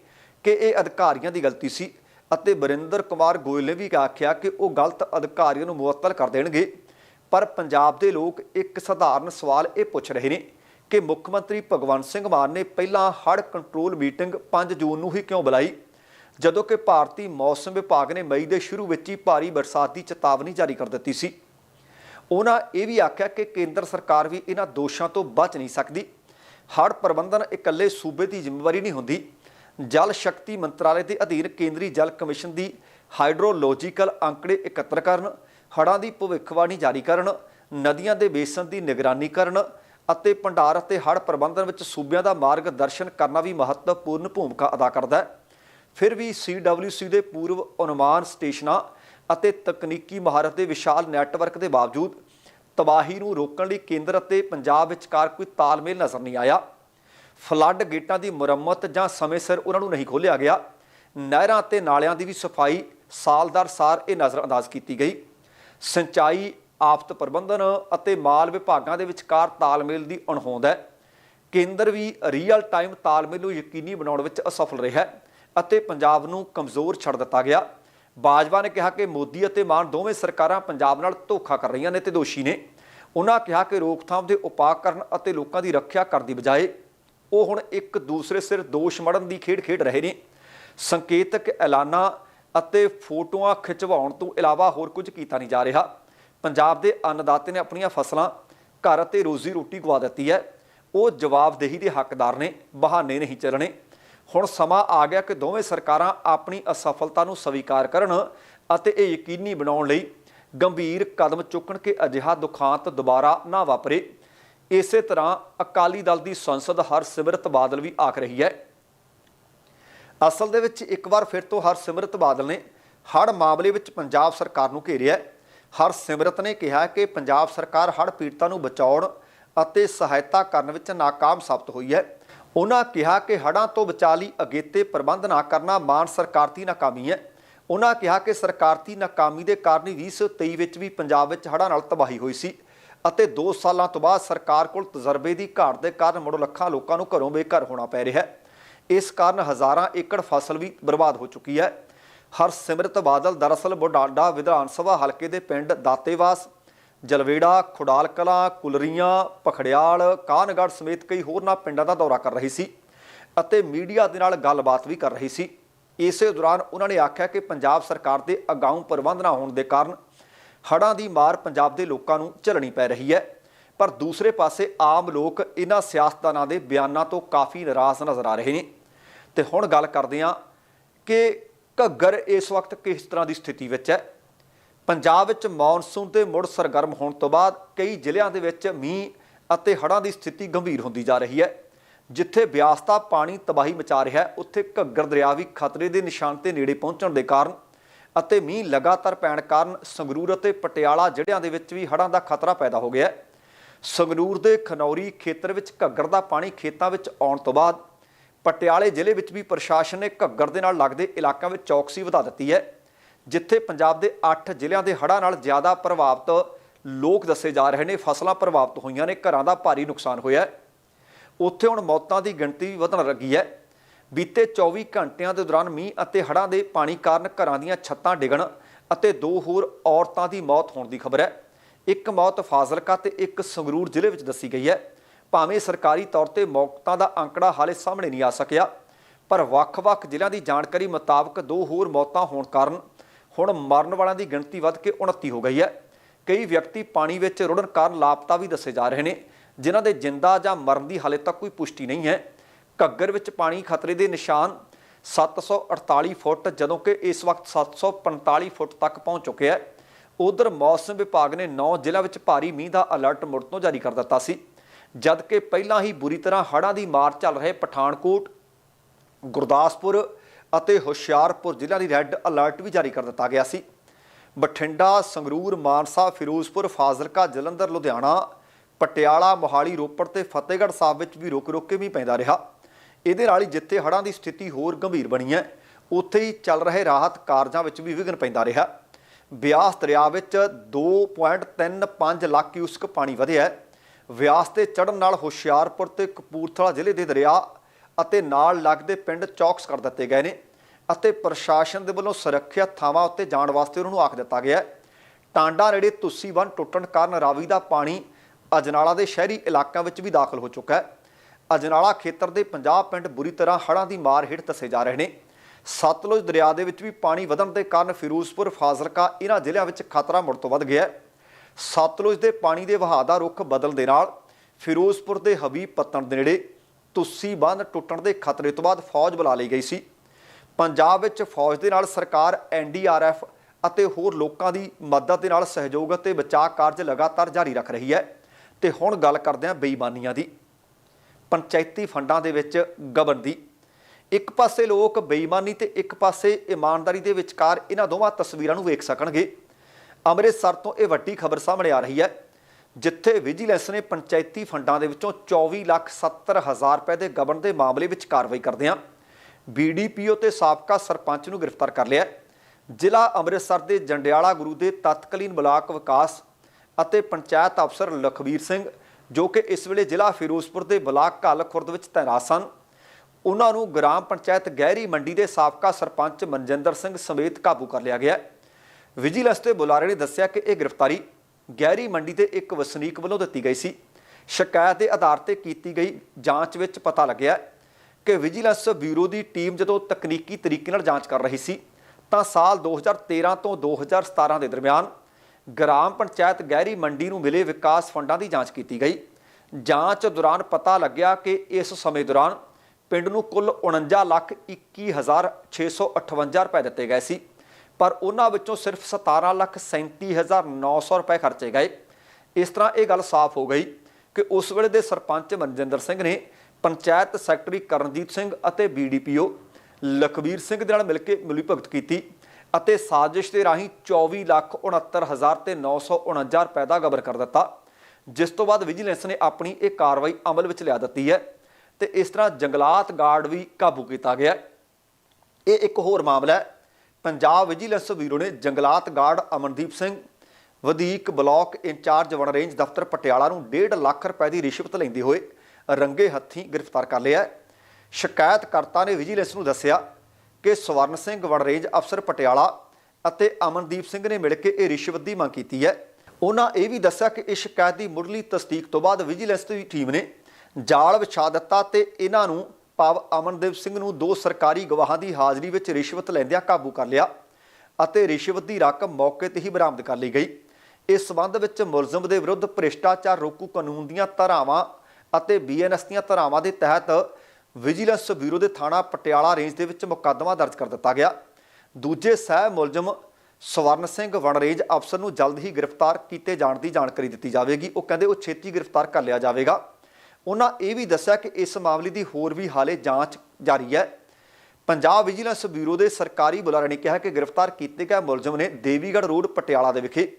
A: ਕਿ ਇਹ ਅਧਿਕਾਰੀਆਂ ਦੀ ਗਲਤੀ ਸੀ ਅਤੇ ਬਰਿੰਦਰ ਕੁਮਾਰ ਗੋਇਲ ਨੇ ਵੀ ਆਖਿਆ ਕਿ ਉਹ ਗਲਤ ਅਧਿਕਾਰੀਆਂ ਨੂੰ ਮੁਅੱਤਲ ਕਰ ਦੇਣਗੇ। ਪਰ ਪੰਜਾਬ ਦੇ ਲੋਕ ਇੱਕ ਸਧਾਰਨ ਸਵਾਲ ਇਹ ਪੁੱਛ ਰਹੇ ਨੇ ਕਿ ਮੁੱਖ ਮੰਤਰੀ ਭਗਵੰਤ ਸਿੰਘ ਮਾਨ ਨੇ ਪਹਿਲਾਂ ਹੜ੍ਹ ਕੰਟਰੋਲ ਮੀਟਿੰਗ 5 ਜੂਨ ਨੂੰ ਹੀ ਕਿਉਂ ਬੁਲਾਈ? ਜਦੋਂ ਕਿ ਭਾਰਤੀ ਮੌਸਮ ਵਿਭਾਗ ਨੇ ਮਈ ਦੇ ਸ਼ੁਰੂ ਵਿੱਚ ਹੀ ਭਾਰੀ ਬਰਸਾਤ ਦੀ ਚੇਤਾਵਨੀ ਜਾਰੀ ਕਰ ਦਿੱਤੀ ਸੀ। ਉਹਨਾਂ ਇਹ ਵੀ ਆਖਿਆ ਕਿ ਕੇਂਦਰ ਸਰਕਾਰ ਵੀ ਇਹਨਾਂ ਦੋਸ਼ਾਂ ਤੋਂ ਬਚ ਨਹੀਂ ਸਕਦੀ। ਹੜ੍ਹ ਪ੍ਰਬੰਧਨ ਇਕੱਲੇ ਸੂਬੇ ਦੀ ਜ਼ਿੰਮੇਵਾਰੀ ਨਹੀਂ ਹੁੰਦੀ। ਜਲ ਸ਼ਕਤੀ ਮੰਤਰਾਲੇ ਦੇ ਅਧੀਨ ਕੇਂਦਰੀ ਜਲ ਕਮਿਸ਼ਨ ਦੀ ਹਾਈਡਰੋਲੋਜੀਕਲ ਅੰਕੜੇ ਇਕੱਤਰ ਕਰਨ, ਹੜ੍ਹਾਂ ਦੀ ਭਵਿੱਖਬਾਣੀ ਜਾਰੀ ਕਰਨ, ਨਦੀਆਂ ਦੇ ਬੇਸਨ ਦੀ ਨਿਗਰਾਨੀ ਕਰਨ ਅਤੇ ਭੰਡਾਰ ਅਤੇ ਹੜ੍ਹ ਪ੍ਰਬੰਧਨ ਵਿੱਚ ਸੂਬਿਆਂ ਦਾ ਮਾਰਗਦਰਸ਼ਨ ਕਰਨਾ ਵੀ ਮਹੱਤਵਪੂਰਨ ਭੂਮਿਕਾ ਅਦਾ ਕਰਦਾ ਹੈ। ਫਿਰ ਵੀ CWC ਦੇ ਪੂਰਵ ਅਨੁਮਾਨ ਸਟੇਸ਼ਨਾਂ ਅਤੇ ਤਕਨੀਕੀ ਮਹਾਰਤ ਦੇ ਵਿਸ਼ਾਲ ਨੈਟਵਰਕ ਦੇ ਬਾਵਜੂਦ ਤਬਾਹੀ ਨੂੰ ਰੋਕਣ ਲਈ ਕੇਂਦਰ ਅਤੇ ਪੰਜਾਬ ਵਿਚਕਾਰ ਕੋਈ ਤਾਲਮੇਲ ਨਜ਼ਰ ਨਹੀਂ ਆਇਆ। ਫਲੱਡ ਗੇਟਾਂ ਦੀ ਮੁਰੰਮਤ ਜਾਂ ਸਮੇਂ ਸਿਰ ਉਹਨਾਂ ਨੂੰ ਨਹੀਂ ਖੋਲ੍ਹਿਆ ਗਿਆ। ਨਹਿਰਾਂ ਅਤੇ ਨਾਲਿਆਂ ਦੀ ਵੀ ਸਫ਼ਾਈ ਸਾਲ ਦਰ ਸਾਲ ਇਹ ਨਜ਼ਰਅੰਦਾਜ਼ ਕੀਤੀ ਗਈ। ਸਿੰਚਾਈ, ਆਫਤ ਪ੍ਰਬੰਧਨ ਅਤੇ ਮਾਲ ਵਿਭਾਗਾਂ ਦੇ ਵਿਚਕਾਰ ਤਾਲਮੇਲ ਦੀ ਅਣਹੋਂਦ ਹੈ। ਕੇਂਦਰ ਵੀ ਰੀਅਲ ਟਾਈਮ ਤਾਲਮੇਲ ਨੂੰ ਯਕੀਨੀ ਬਣਾਉਣ ਵਿੱਚ ਅਸਫਲ ਰਿਹਾ ਹੈ। ਅਤੇ ਪੰਜਾਬ ਨੂੰ ਕਮਜ਼ੋਰ ਛੱਡ ਦਿੱਤਾ ਗਿਆ। ਬਾਜਵਾ ਨੇ ਕਿਹਾ ਕਿ ਮੋਦੀ ਅਤੇ ਮਾਨ ਦੋਵੇਂ ਸਰਕਾਰਾਂ ਪੰਜਾਬ ਨਾਲ ਧੋਖਾ ਕਰ ਰਹੀਆਂ ਨੇ ਤੇ ਦੋਸ਼ੀ ਨੇ। ਉਹਨਾਂ ਕਿਹਾ ਕਿ ਰੋਕਥਾਮ ਦੇ ਉਪਾਅ ਕਰਨ ਅਤੇ ਲੋਕਾਂ ਦੀ ਰੱਖਿਆ ਕਰਨ ਦੀ ਬਜਾਏ ਉਹ ਹੁਣ ਇੱਕ ਦੂਸਰੇ ਸਿਰ ਦੋਸ਼ ਮੜਨ ਦੀ ਖੇਡ ਖੇਡ ਰਹੇ ਨੇ। ਸੰਕੇਤਕ ਐਲਾਨਾਂ ਅਤੇ ਫੋਟੋਆਂ ਖਿਚਵਾਉਣ ਤੋਂ ਇਲਾਵਾ ਹੋਰ ਕੁਝ ਕੀਤਾ ਨਹੀਂ ਜਾ ਰਿਹਾ। ਪੰਜਾਬ ਦੇ ਅੰਨਦਾਤੇ ਨੇ ਆਪਣੀਆਂ ਫਸਲਾਂ, ਘਰ ਅਤੇ ਰੋਜ਼ੀ ਰੋਟੀ ਗਵਾ ਦਿੱਤੀ ਹੈ। ਉਹ ਜਵਾਬਦੇਹੀ ਦੇ ਹੱਕਦਾਰ ਨੇ, ਬਹਾਨੇ ਨਹੀਂ ਚੱਲਣੇ। ਹੁਣ ਸਮਾਂ ਆ ਗਿਆ ਕਿ ਦੋਵੇਂ ਸਰਕਾਰਾਂ ਆਪਣੀ ਅਸਫਲਤਾ ਨੂੰ ਸਵੀਕਾਰ ਕਰਨ ਅਤੇ ਇਹ ਯਕੀਨੀ ਬਣਾਉਣ ਲਈ ਗੰਭੀਰ ਕਦਮ ਚੁੱਕਣ ਕਿ ਅਜਿਹਾ ਦੁਖਾਂਤ ਦੁਬਾਰਾ ਨਾ ਵਾਪਰੇ। ਇਸੇ ਤਰ੍ਹਾਂ ਅਕਾਲੀ ਦਲ ਦੀ ਸੰਸਦ ਹਰਸਿਮਰਤ ਬਾਦਲ ਵੀ ਆਖ ਰਹੀ ਹੈ। ਅਸਲ ਦੇ ਵਿੱਚ ਇੱਕ ਵਾਰ ਫਿਰ ਤੋਂ ਹਰਸਿਮਰਤ ਬਾਦਲ ਨੇ ਹੜ੍ਹ ਮਾਮਲੇ ਵਿੱਚ ਪੰਜਾਬ ਸਰਕਾਰ ਨੂੰ ਘੇਰਿਆ ਹੈ। ਹਰਸਿਮਰਤ ਨੇ ਕਿਹਾ ਕਿ ਪੰਜਾਬ ਸਰਕਾਰ ਹੜ੍ਹ ਪੀੜਤਾਂ ਨੂੰ ਬਚਾਉਣ ਅਤੇ ਸਹਾਇਤਾ ਕਰਨ ਵਿੱਚ ਨਾਕਾਮ ਸਾਬਤ ਹੋਈ ਹੈ। ਉਹਨਾਂ ਕਿਹਾ ਕਿ ਹੜ੍ਹਾਂ ਤੋਂ ਬਚਾਅ ਲਈ ਅਗੇਤੇ ਪ੍ਰਬੰਧ ਨਾ ਕਰਨਾ ਮਾਨ ਸਰਕਾਰ ਦੀ ਨਾਕਾਮੀ ਹੈ। ਉਹਨਾਂ ਕਿਹਾ ਕਿ ਸਰਕਾਰ ਦੀ ਨਾਕਾਮੀ ਦੇ ਕਾਰਨ ਹੀ 2023 ਵਿੱਚ ਵੀ ਪੰਜਾਬ ਵਿੱਚ ਹੜ੍ਹਾਂ ਨਾਲ ਤਬਾਹੀ ਹੋਈ ਸੀ ਅਤੇ 2 ਸਾਲਾਂ ਤੋਂ ਬਾਅਦ ਸਰਕਾਰ ਕੋਲ ਤਜਰਬੇ ਦੀ ਘਾਟ ਦੇ ਕਾਰਨ ਮੁੜ ਲੱਖਾਂ ਲੋਕਾਂ ਨੂੰ ਘਰੋਂ ਬੇਘਰ ਹੋਣਾ ਪੈ ਰਿਹਾ ਹੈ। ਇਸ ਕਾਰਨ ਹਜ਼ਾਰਾਂ ਏਕੜ ਫਸਲ ਵੀ ਬਰਬਾਦ ਹੋ ਚੁੱਕੀ ਹੈ। ਹਰਸਿਮਰਤ ਬਾਦਲ ਦਰਅਸਲ ਬੁਢਾਡਾ ਵਿਧਾਨ ਸਭਾ ਹਲਕੇ ਦੇ ਪਿੰਡ ਦਾਤੇਵਾਸ ਜਲਵੇੜਾ ਖੁਡਾਲ ਕਲਾਂ ਕੁਲਰੀਆਂ ਪਖੜਿਆਲ ਕਾਨਗੜ ਸਮੇਤ ਕਈ ਹੋਰਨਾਂ ਪਿੰਡਾਂ ਦਾ ਦੌਰਾ ਕਰ ਰਹੀ ਸੀ ਅਤੇ ਮੀਡੀਆ ਦੇ ਨਾਲ ਗੱਲਬਾਤ ਵੀ ਕਰ ਰਹੀ ਸੀ। ਇਸੇ ਦੌਰਾਨ ਉਹਨਾਂ ਨੇ ਆਖਿਆ ਕਿ ਪੰਜਾਬ ਸਰਕਾਰ ਦੇ ਅਗਾਊਂ ਪ੍ਰਬੰਧ ਨਾ ਹੋਣ ਦੇ ਕਾਰਨ ਹੜ੍ਹਾਂ ਦੀ ਮਾਰ ਪੰਜਾਬ ਦੇ ਲੋਕਾਂ ਨੂੰ ਝੱਲਣੀ ਪੈ ਰਹੀ ਹੈ। ਪਰ ਦੂਸਰੇ ਪਾਸੇ ਆਮ ਲੋਕ ਇਹਨਾਂ ਸਿਆਸਤਦਾਨਾਂ ਦੇ ਬਿਆਨਾਂ ਤੋਂ ਕਾਫੀ ਨਾਰਾਜ਼ ਨਜ਼ਰ ਆ ਰਹੇ ਨੇ। ਤੇ ਹੁਣ ਗੱਲ ਕਰਦੇ ਹਾਂ ਕਿ ਘੱਗਰ ਇਸ ਵਕਤ ਕਿਸ ਤਰ੍ਹਾਂ ਦੀ ਸਥਿਤੀ ਵਿੱਚ ਹੈ? ਪੰਜਾਬ ਵਿੱਚ ਮੌਨਸੂਨ ਦੇ ਮੁੜ ਸਰਗਰਮ ਹੋਣ ਤੋਂ ਬਾਅਦ ਕਈ ਜ਼ਿਲ੍ਹਿਆਂ ਦੇ ਵਿੱਚ ਮੀਂਹ ਅਤੇ ਹੜ੍ਹਾਂ ਦੀ ਸਥਿਤੀ ਗੰਭੀਰ ਹੁੰਦੀ ਜਾ ਰਹੀ ਹੈ। ਜਿੱਥੇ ਬਿਆਸ ਦਾ ਪਾਣੀ ਤਬਾਹੀ ਮਚਾ ਰਿਹਾ ਹੈ, ਉੱਥੇ ਘੱਗਰ ਦਰਿਆ ਵੀ ਖਤਰੇ ਦੇ ਨਿਸ਼ਾਨ ਤੇ ਨੇੜੇ ਪਹੁੰਚਣ ਦੇ ਕਾਰਨ ਅਤੇ ਮੀਂਹ ਲਗਾਤਾਰ ਪੈਣ ਕਾਰਨ ਸੰਗਰੂਰ ਅਤੇ ਪਟਿਆਲਾ ਜ਼ਿਲ੍ਹਿਆਂ ਦੇ ਵਿੱਚ ਵੀ ਹੜ੍ਹਾਂ ਦਾ ਖਤਰਾ ਪੈਦਾ ਹੋ ਗਿਆ ਹੈ। ਸੰਗਰੂਰ ਦੇ ਖਨੌਰੀ ਖੇਤਰ ਵਿੱਚ ਘੱਗਰ ਦਾ ਪਾਣੀ ਖੇਤਾਂ ਵਿੱਚ ਆਉਣ ਤੋਂ ਬਾਅਦ ਪਟਿਆਲੇ ਜ਼ਿਲ੍ਹੇ ਵਿੱਚ ਵੀ ਪ੍ਰਸ਼ਾਸਨ ਨੇ ਘੱਗਰ ਦੇ ਨਾਲ ਲੱਗਦੇ ਇਲਾਕਿਆਂ ਵਿੱਚ ਚੌਕਸੀ ਵਧਾ ਦਿੱਤੀ ਹੈ। ਜਿੱਥੇ ਪੰਜਾਬ ਦੇ 8 ਜ਼ਿਲ੍ਹਿਆਂ ਦੇ ਹੜ੍ਹਾਂ ਨਾਲ ਜ਼ਿਆਦਾ ਪ੍ਰਭਾਵਿਤ ਲੋਕ ਦੱਸੇ ਜਾ ਰਹੇ ਨੇ, ਫਸਲਾਂ ਪ੍ਰਭਾਵਿਤ ਹੋਈਆਂ ਨੇ, ਘਰਾਂ ਦਾ ਭਾਰੀ ਨੁਕਸਾਨ ਹੋਇਆ ਉੱਥੇ ਹੁਣ ਮੌਤਾਂ ਦੀ ਗਿਣਤੀ ਵੀ ਵਧਣ ਲੱਗੀ ਹੈ। ਬੀਤੇ 24 ਘੰਟਿਆਂ ਦੇ ਦੌਰਾਨ ਮੀਂਹ ਅਤੇ ਹੜ੍ਹਾਂ ਦੇ ਪਾਣੀ ਕਾਰਨ ਘਰਾਂ ਦੀਆਂ ਛੱਤਾਂ ਡਿੱਗਣ ਅਤੇ ਦੋ ਹੋਰ ਔਰਤਾਂ ਦੀ ਮੌਤ ਹੋਣ ਦੀ ਖਬਰ ਹੈ। ਇੱਕ ਮੌਤ ਫਾਜ਼ਿਲਕਾ ਤੇ ਇੱਕ ਸੰਗਰੂਰ ਜ਼ਿਲ੍ਹੇ ਵਿੱਚ ਦੱਸੀ ਗਈ ਹੈ। ਭਾਵੇਂ ਸਰਕਾਰੀ ਤੌਰ ਤੇ ਮੌਤਾਂ ਦਾ ਅੰਕੜਾ ਹਾਲੇ ਸਾਹਮਣੇ ਨਹੀਂ ਆ ਸਕਿਆ, ਪਰ ਵੱਖ-ਵੱਖ ਜ਼ਿਲ੍ਹਿਆਂ ਦੀ ਜਾਣਕਾਰੀ ਮੁਤਾਬਕ ਦੋ ਹੋਰ ਮੌਤਾਂ ਹੋਣ ਕਾਰਨ ਹੁਣ ਮਰਨ ਵਾਲਿਆਂ ਦੀ ਗਿਣਤੀ ਵੱਧ ਕੇ 29 ਹੋ ਗਈ ਹੈ। ਕਈ ਵਿਅਕਤੀ ਪਾਣੀ ਵਿੱਚ ਰੁੜਨ ਕਾਰਨ ਲਾਪਤਾ ਵੀ ਦੱਸੇ ਜਾ ਰਹੇ ਨੇ, ਜਿਨ੍ਹਾਂ ਦੇ ਜਿੰਦਾ ਜਾਂ ਮਰਨ ਦੀ ਹਾਲੇ ਤੱਕ ਕੋਈ ਪੁਸ਼ਟੀ ਨਹੀਂ ਹੈ। ਘੱਗਰ ਵਿੱਚ ਪਾਣੀ ਖਤਰੇ ਦੇ ਨਿਸ਼ਾਨ 748 ਫੁੱਟ, ਜਦੋਂ ਕਿ ਇਸ ਵਕਤ 745 ਫੁੱਟ ਤੱਕ ਪਹੁੰਚ ਚੁੱਕਿਆ ਹੈ। ਉਧਰ ਮੌਸਮ ਵਿਭਾਗ ਨੇ 9 ਜ਼ਿਲ੍ਹਿਆਂ ਵਿੱਚ ਭਾਰੀ ਮੀਂਹ ਦਾ ਅਲਰਟ ਮੁੜ ਤੋਂ ਜਾਰੀ ਕਰ ਦਿੱਤਾ ਸੀ। ਜਦ ਕਿ ਪਹਿਲਾਂ ਹੀ ਬੁਰੀ ਤਰ੍ਹਾਂ ਹੜ੍ਹਾਂ ਦੀ ਮਾਰ ਚੱਲ ਰਹੇ ਪਠਾਨਕੋਟ, ਗੁਰਦਾਸਪੁਰ ਅਤੇ ਹੁਸ਼ਿਆਰਪੁਰ ਜ਼ਿਲ੍ਹਿਆਂ ਦੀ ਰੈੱਡ ਅਲਰਟ ਵੀ ਜਾਰੀ ਕਰ ਦਿੱਤਾ ਗਿਆ ਸੀ। ਬਠਿੰਡਾ, ਸੰਗਰੂਰ, ਮਾਨਸਾ, ਫਿਰੋਜ਼ਪੁਰ, ਫਾਜ਼ਿਲਕਾ, ਜਲੰਧਰ, ਲੁਧਿਆਣਾ, ਪਟਿਆਲਾ, ਮੋਹਾਲੀ, ਰੋਪੜ ਤੇ ਫਤਿਹਗੜ੍ਹ ਸਾਹਿਬ ਵਿੱਚ ਵੀ ਰੁਕ ਰੁਕ ਕੇ ਵੀ ਪੈਂਦਾ ਰਿਹਾ। ਇਹਦੇ ਨਾਲ ਹੀ ਜਿੱਥੇ ਹੜ੍ਹਾਂ ਦੀ ਸਥਿਤੀ ਹੋਰ ਗੰਭੀਰ ਬਣੀ ਹੈ, ਉੱਥੇ ਹੀ ਚੱਲ ਰਹੇ ਰਾਹਤ ਕਾਰਜਾਂ ਵਿੱਚ ਵੀ ਵਿਘਨ ਪੈਂਦਾ ਰਿਹਾ। ਬਿਆਸ ਦਰਿਆ ਵਿੱਚ 2.35 ਲੱਖ ਕਿਊਸਕ ਪਾਣੀ ਵਧਿਆ ਵਿਆਸ ਤੇ ਚੜਨ ਨਾਲ ਹੁਸ਼ਿਆਰਪੁਰ ਤੇ ਕਪੂਰਥਲਾ ਜ਼ਿਲ੍ਹੇ ਦੇ ਦਰਿਆ ਅਤੇ ਨਾਲ ਲੱਗਦੇ ਪਿੰਡ ਚੌਕਸ ਕਰ ਦਿੱਤੇ ਗਏ ਨੇ ਅਤੇ ਪ੍ਰਸ਼ਾਸਨ ਦੇ ਵੱਲੋਂ ਸੁਰੱਖਿਅਤ ਥਾਵਾਂ ਉੱਤੇ ਜਾਣ ਵਾਸਤੇ ਉਹਨਾਂ ਨੂੰ ਆਖ ਦਿੱਤਾ ਗਿਆ ਹੈ। ਟਾਂਡਾ ਨੇੜੇ ਤੁਸੀ ਬੰਨ ਟੁੱਟਣ ਕਾਰਨ ਰਾਵੀ ਦਾ ਪਾਣੀ ਅਜਨਾਲਾ ਦੇ ਸ਼ਹਿਰੀ ਇਲਾਕਿਆਂ ਵਿੱਚ ਵੀ ਦਾਖਲ ਹੋ ਚੁੱਕਾ ਹੈ। ਅਜਨਾਲਾ ਖੇਤਰ ਦੇ 50 ਪਿੰਡ ਬੁਰੀ ਤਰ੍ਹਾਂ ਹੜ੍ਹਾਂ ਦੀ ਮਾਰ ਹੇਠ ਦੱਸੇ ਜਾ ਰਹੇ ਨੇ। ਸਤਲੁਜ ਦਰਿਆ ਦੇ ਵਿੱਚ ਵੀ ਪਾਣੀ ਵਧਣ ਦੇ ਕਾਰਨ ਫਿਰੋਜ਼ਪੁਰ, ਫਾਜ਼ਿਲਕਾ ਇਹਨਾਂ ਜ਼ਿਲ੍ਹਿਆਂ ਵਿੱਚ ਖਤਰਾ ਮੁੜ ਤੋਂ ਵੱਧ ਗਿਆ ਹੈ। ਸਤਲੁਜ ਦੇ ਪਾਣੀ ਦੇ ਵਹਾਅ ਦਾ ਰੁਖ ਬਦਲ ਦੇ ਨਾਲ ਫਿਰੋਜ਼ਪੁਰ ਦੇ ਹਬੀਬ ਪੱਤਣ ਦੇ ਨੇੜੇ ਤੁਸੀ ਬੰਦ ਟੁੱਟਣ ਦੇ ਖਤਰੇ ਤੋਂ ਬਾਅਦ ਫੌਜ ਬੁਲਾ ਲਈ ਗਈ ਸੀ। ਪੰਜਾਬ ਵਿੱਚ ਫੌਜ ਦੇ ਨਾਲ ਸਰਕਾਰ ਐਨਡੀਆਰਐਫ ਅਤੇ ਹੋਰ ਲੋਕਾਂ ਦੀ ਮਦਦ ਦੇ ਨਾਲ ਸਹਿਯੋਗ ਅਤੇ ਬਚਾਅ ਕਾਰਜ ਲਗਾਤਾਰ ਜਾਰੀ ਰੱਖ ਰਹੀ ਹੈ। ਤੇ ਹੁਣ ਗੱਲ ਕਰਦੇ ਹਾਂ ਬੇਈਮਾਨੀਆਂ ਦੀ। ਪੰਚਾਇਤੀ ਫੰਡਾਂ ਦੇ ਵਿੱਚ ਗਬਨ ਦੀ। ਇੱਕ ਪਾਸੇ ਲੋਕ ਬੇਈਮਾਨੀ ਤੇ ਇੱਕ ਪਾਸੇ ਇਮਾਨਦਾਰੀ ਦੇ ਵਿਚਕਾਰ ਇਹਨਾਂ ਦੋਵਾਂ ਤਸਵੀਰਾਂ ਨੂੰ ਵੇਖ ਸਕਣਗੇ। ਅੰਮ੍ਰਿਤਸਰ ਤੋਂ ਇਹ ਵੱਡੀ ਖਬਰ ਸਾਹਮਣੇ ਆ ਰਹੀ ਹੈ। ਜਿੱਥੇ ਵਿਜੀਲੈਂਸ ਨੇ ਪੰਚਾਇਤੀ ਫੰਡਾਂ ਦੇ ਵਿੱਚੋਂ 24 ਲੱਖ 70 ਹਜ਼ਾਰ ਰੁਪਏ ਦੇ ਗਬਨ ਦੇ ਮਾਮਲੇ ਵਿੱਚ ਕਾਰਵਾਈ ਕਰਦਿਆਂ ਬੀਡੀਪੀਓ ਤੇ ਸਾਬਕਾ ਸਰਪੰਚ ਨੂੰ ਗ੍ਰਿਫਤਾਰ ਕਰ ਲਿਆ ਜ਼ਿਲ੍ਹਾ ਅੰਮ੍ਰਿਤਸਰ ਦੇ ਜੰਡਿਆਲਾ ਗੁਰੂ ਦੇ ਤਤਕਾਲੀਨ ਬਲਾਕ ਵਿਕਾਸ ਅਤੇ ਪੰਚਾਇਤ ਅਫਸਰ ਲਖਵੀਰ ਸਿੰਘ, ਜੋ ਕਿ ਇਸ ਵੇਲੇ ਜ਼ਿਲ੍ਹਾ ਫਿਰੋਜ਼ਪੁਰ ਦੇ ਬਲਾਕ ਘੱਲ ਖੁਰਦ ਵਿੱਚ ਤੈਨਾਤ ਸਨ। ਉਹਨਾਂ ਨੂੰ ਗ੍ਰਾਮ ਪੰਚਾਇਤ ਗਹਿਰੀ ਮੰਡੀ ਦੇ ਸਾਬਕਾ ਸਰਪੰਚ ਮਨਜਿੰਦਰ ਸਿੰਘ ਸਮੇਤ ਕਾਬੂ ਕਰ ਲਿਆ ਗਿਆ ਵਿਜੀਲੈਂਸ ਦੇ ਬੁਲਾਰੇ ਨੇ ਦੱਸਿਆ ਕਿ ਇਹ ਗ੍ਰਿਫਤਾਰੀ ਗਹਿਰੀ ਮੰਡੀ ਦੇ ਇੱਕ ਵਸਨੀਕ ਵੱਲੋਂ ਦਿੱਤੀ ਗਈ ਸੀ। ਸ਼ਿਕਾਇਤ ਦੇ ਆਧਾਰ ਤੇ ਕੀਤੀ ਗਈ ਜਾਂਚ ਵਿੱਚ ਪਤਾ ਲੱਗਿਆ ਕਿ ਵਿਜੀਲੈਂਸ ਬਿਊਰੋ ਦੀ ਟੀਮ ਜਦੋਂ ਤਕਨੀਕੀ ਤਰੀਕੇ ਨਾਲ ਜਾਂਚ ਕਰ ਰਹੀ ਸੀ, ਤਾਂ ਸਾਲ 2013 ਤੋਂ 2017 ਦੇ ਦਰਮਿਆਨ ਗ੍ਰਾਮ ਪੰਚਾਇਤ ਗਹਿਰੀ ਮੰਡੀ ਨੂੰ ਮਿਲੇ ਵਿਕਾਸ ਫੰਡਾਂ ਦੀ ਜਾਂਚ ਕੀਤੀ ਗਈ। ਜਾਂਚ ਦੌਰਾਨ ਪਤਾ ਲੱਗਿਆ ਕਿ ਇਸ ਸਮੇਂ ਦੌਰਾਨ ਪਿੰਡ ਨੂੰ ਕੁੱਲ 49 ਲੱਖ 21658 ਰੁਪਏ ਦਿੱਤੇ ਗਏ ਸੀ। ਪਰ ਉਹਨਾਂ ਵਿੱਚੋਂ ਸਿਰਫ 17 ਲੱਖ 37900 ਰੁਪਏ ਖਰਚੇ ਗਏ। ਇਸ ਤਰ੍ਹਾਂ ਇਹ ਗੱਲ ਸਾਫ਼ ਹੋ ਗਈ ਕਿ ਉਸ ਵੇਲੇ ਦੇ ਸਰਪੰਚ ਮਨਜਿੰਦਰ ਸਿੰਘ ਨੇ ਪੰਚਾਇਤ ਸੈਕਟਰੀ ਕਰਨਜੀਤ ਸਿੰਘ ਅਤੇ ਬੀਡੀਪੀਓ ਲਖਵੀਰ ਸਿੰਘ ਦੇ ਨਾਲ ਮਿਲ ਕੇ ਮਿਲੀ ਭਗਤ ਕੀਤੀ ਅਤੇ ਸਾਜ਼ਿਸ਼ ਦੇ ਰਾਹੀਂ 24 ਲੱਖ 69 ਹਜ਼ਾਰ ਤੇ 949 ਰੁਪਏ ਦਾ ਗਬਰ ਕਰ ਦਿੱਤਾ। ਜਿਸ ਤੋਂ ਬਾਅਦ ਵਿਜੀਲੈਂਸ ਨੇ ਆਪਣੀ ਇਹ ਕਾਰਵਾਈ ਅਮਲ ਵਿੱਚ ਲਿਆ ਦਿੱਤੀ ਹੈ ਤੇ ਇਸ ਤਰ੍ਹਾਂ ਜੰਗਲਾਤ ਗਾਰਡ ਵੀ ਕਾਬੂ ਕੀਤਾ ਗਿਆ। ਇਹ ਇੱਕ ਹੋਰ ਮਾਮਲਾ ਹੈ ਪੰਜਾਬ ਵਿਜੀਲੈਂਸ ਬਿਊਰੋ ਨੇ ਜੰਗਲਾਤ ਗਾਰਡ ਅਮਨਦੀਪ ਸਿੰਘ, ਵਧੀਕ ਬਲਾਕ ਇੰਚਾਰਜ ਵਣ ਰੇਂਜ ਦਫ਼ਤਰ ਪਟਿਆਲਾ ਨੂੰ 1.5 ਲੱਖ ਰੁਪਏ ਦੀ ਰਿਸ਼ਵਤ ਲੈਂਦੇ ਹੋਏ ਰੰਗੇ ਹੱਥੀਂ ਗ੍ਰਿਫਤਾਰ ਕਰ ਲਿਆ ਸ਼ਿਕਾਇਤਕਰਤਾ ਨੇ ਵਿਜੀਲੈਂਸ ਨੂੰ ਦੱਸਿਆ ਕਿ ਸਵਰਨ ਸਿੰਘ ਵਣ ਰੇਂਜ ਅਫਸਰ ਪਟਿਆਲਾ ਅਤੇ ਅਮਨਦੀਪ ਸਿੰਘ ਨੇ ਮਿਲ ਕੇ ਇਹ ਰਿਸ਼ਵਤ ਦੀ ਮੰਗ ਕੀਤੀ ਹੈ। ਉਹਨਾਂ ਇਹ ਵੀ ਦੱਸਿਆ ਕਿ ਇਸ ਸ਼ਿਕਾਇਤ ਦੀ ਮੁੱਢਲੀ ਤਸਦੀਕ ਤੋਂ ਬਾਅਦ ਵਿਜੀਲੈਂਸ ਦੀ ਟੀਮ ਨੇ ਜਾਲ ਵਿਛਾ ਦਿੱਤਾ ਤੇ ਇਹਨਾਂ ਨੂੰ ਭਾਵ ਅਮਨਦੀਪ ਸਿੰਘ ਨੂੰ ਦੋ ਸਰਕਾਰੀ ਗਵਾਹਾਂ ਦੀ ਹਾਜ਼ਰੀ ਵਿੱਚ ਰਿਸ਼ਵਤ ਲੈਂਦਿਆਂ ਕਾਬੂ ਕਰ ਲਿਆ ਅਤੇ ਰਿਸ਼ਵਤ ਦੀ ਰਕਮ ਮੌਕੇ ਤੇ ਹੀ ਬਰਾਮਦ ਕਰ ਲਈ ਗਈ। ਇਸ ਸਬੰਧ ਵਿੱਚ ਮੁਲਜ਼ਮ ਦੇ ਵਿਰੁੱਧ ਭ੍ਰਿਸ਼ਟਾਚਾਰ ਰੋਕੂ ਕਾਨੂੰਨ ਦੀਆਂ ਧਾਰਾਵਾਂ ਅਤੇ ਬੀਐਨਐਸ ਦੀਆਂ ਧਾਰਾਵਾਂ ਦੇ ਤਹਿਤ ਵਿਜੀਲੈਂਸ ਬਿਊਰੋ ਦੇ ਥਾਣਾ ਪਟਿਆਲਾ ਰੇਂਜ ਦੇ ਵਿੱਚ ਮੁਕੱਦਮਾ ਦਰਜ ਕਰ ਦਿੱਤਾ ਗਿਆ। ਦੂਜੇ ਸਹਿ ਮੁਲਜ਼ਮ ਸਵਰਨ ਸਿੰਘ ਵਣਰੇਜ ਅਫਸਰ ਨੂੰ ਜਲਦ ਹੀ ਗ੍ਰਿਫਤਾਰ ਕੀਤੇ ਜਾਣ ਦੀ ਜਾਣਕਾਰੀ ਦਿੱਤੀ ਜਾਵੇਗੀ। ਉਹ ਕਹਿੰਦੇ ਉਹ ਛੇਤੀ ਗ੍ਰਿਫਤਾਰ ਕਰ ਲਿਆ ਜਾਵੇਗਾ। ਉਹਨਾਂ ਇਹ ਵੀ ਦੱਸਿਆ ਕਿ ਇਸ ਮਾਮਲੇ ਦੀ ਹੋਰ ਵੀ ਹਾਲੇ ਜਾਂਚ ਜਾਰੀ ਹੈ। ਪੰਜਾਬ ਵਿਜੀਲੈਂਸ ਬਿਊਰੋ ਦੇ ਸਰਕਾਰੀ ਬੁਲਾਰੇ ਨੇ ਕਿਹਾ ਕਿ ਗ੍ਰਿਫਤਾਰ ਕੀਤੇ ਗਏ ਮੁਲਜ਼ਮ ਨੇ ਦੇਵੀਗੜ੍ਹ ਰੋਡ, ਪਟਿਆਲਾ ਦੇ ਵਿਖੇ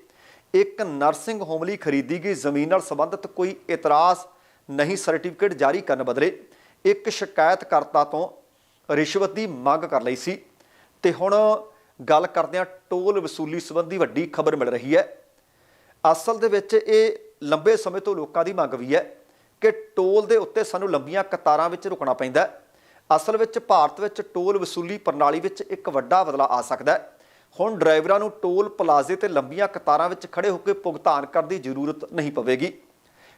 A: ਇੱਕ ਨਰਸਿੰਗ ਹੋਮ ਲਈ ਖਰੀਦੀ ਗਈ ਜ਼ਮੀਨ ਨਾਲ ਸੰਬੰਧਿਤ ਕੋਈ ਇਤਰਾਜ਼ ਨਹੀਂ ਸਰਟੀਫਿਕੇਟ ਜਾਰੀ ਕਰਨ ਬਦਲੇ ਇੱਕ ਸ਼ਿਕਾਇਤਕਰਤਾ ਤੋਂ ਰਿਸ਼ਵਤ ਦੀ ਮੰਗ ਕਰ ਲਈ ਸੀ। ਤੇ ਹੁਣ ਗੱਲ ਕਰਦੇ ਹਾਂ ਟੋਲ ਵਸੂਲੀ ਸੰਬੰਧੀ ਵੱਡੀ ਖਬਰ ਮਿਲ ਰਹੀ ਹੈ। ਅਸਲ ਦੇ ਵਿੱਚ ਇਹ ਲੰਬੇ ਸਮੇਂ ਤੋਂ ਲੋਕਾਂ ਦੀ ਮੰਗ ਵੀ ਹੈ। ਕਿ ਟੋਲ ਦੇ ਉੱਤੇ ਸਾਨੂੰ ਲੰਬੀਆਂ ਕਤਾਰਾਂ ਵਿੱਚ ਰੁਕਣਾ ਪੈਂਦਾ ਅਸਲ ਵਿੱਚ ਭਾਰਤ ਵਿੱਚ ਟੋਲ ਵਸੂਲੀ ਪ੍ਰਣਾਲੀ ਵਿੱਚ ਇੱਕ ਵੱਡਾ ਬਦਲਾਅ ਆ ਸਕਦਾ ਹੈ। ਹੁਣ ਡਰਾਈਵਰਾਂ ਨੂੰ ਟੋਲ ਪਲਾਜ਼ੇ ਤੇ ਲੰਬੀਆਂ ਕਤਾਰਾਂ ਵਿੱਚ ਖੜੇ ਹੋ ਕੇ ਭੁਗਤਾਨ ਕਰਨ ਦੀ ਜ਼ਰੂਰਤ ਨਹੀਂ ਪਵੇਗੀ।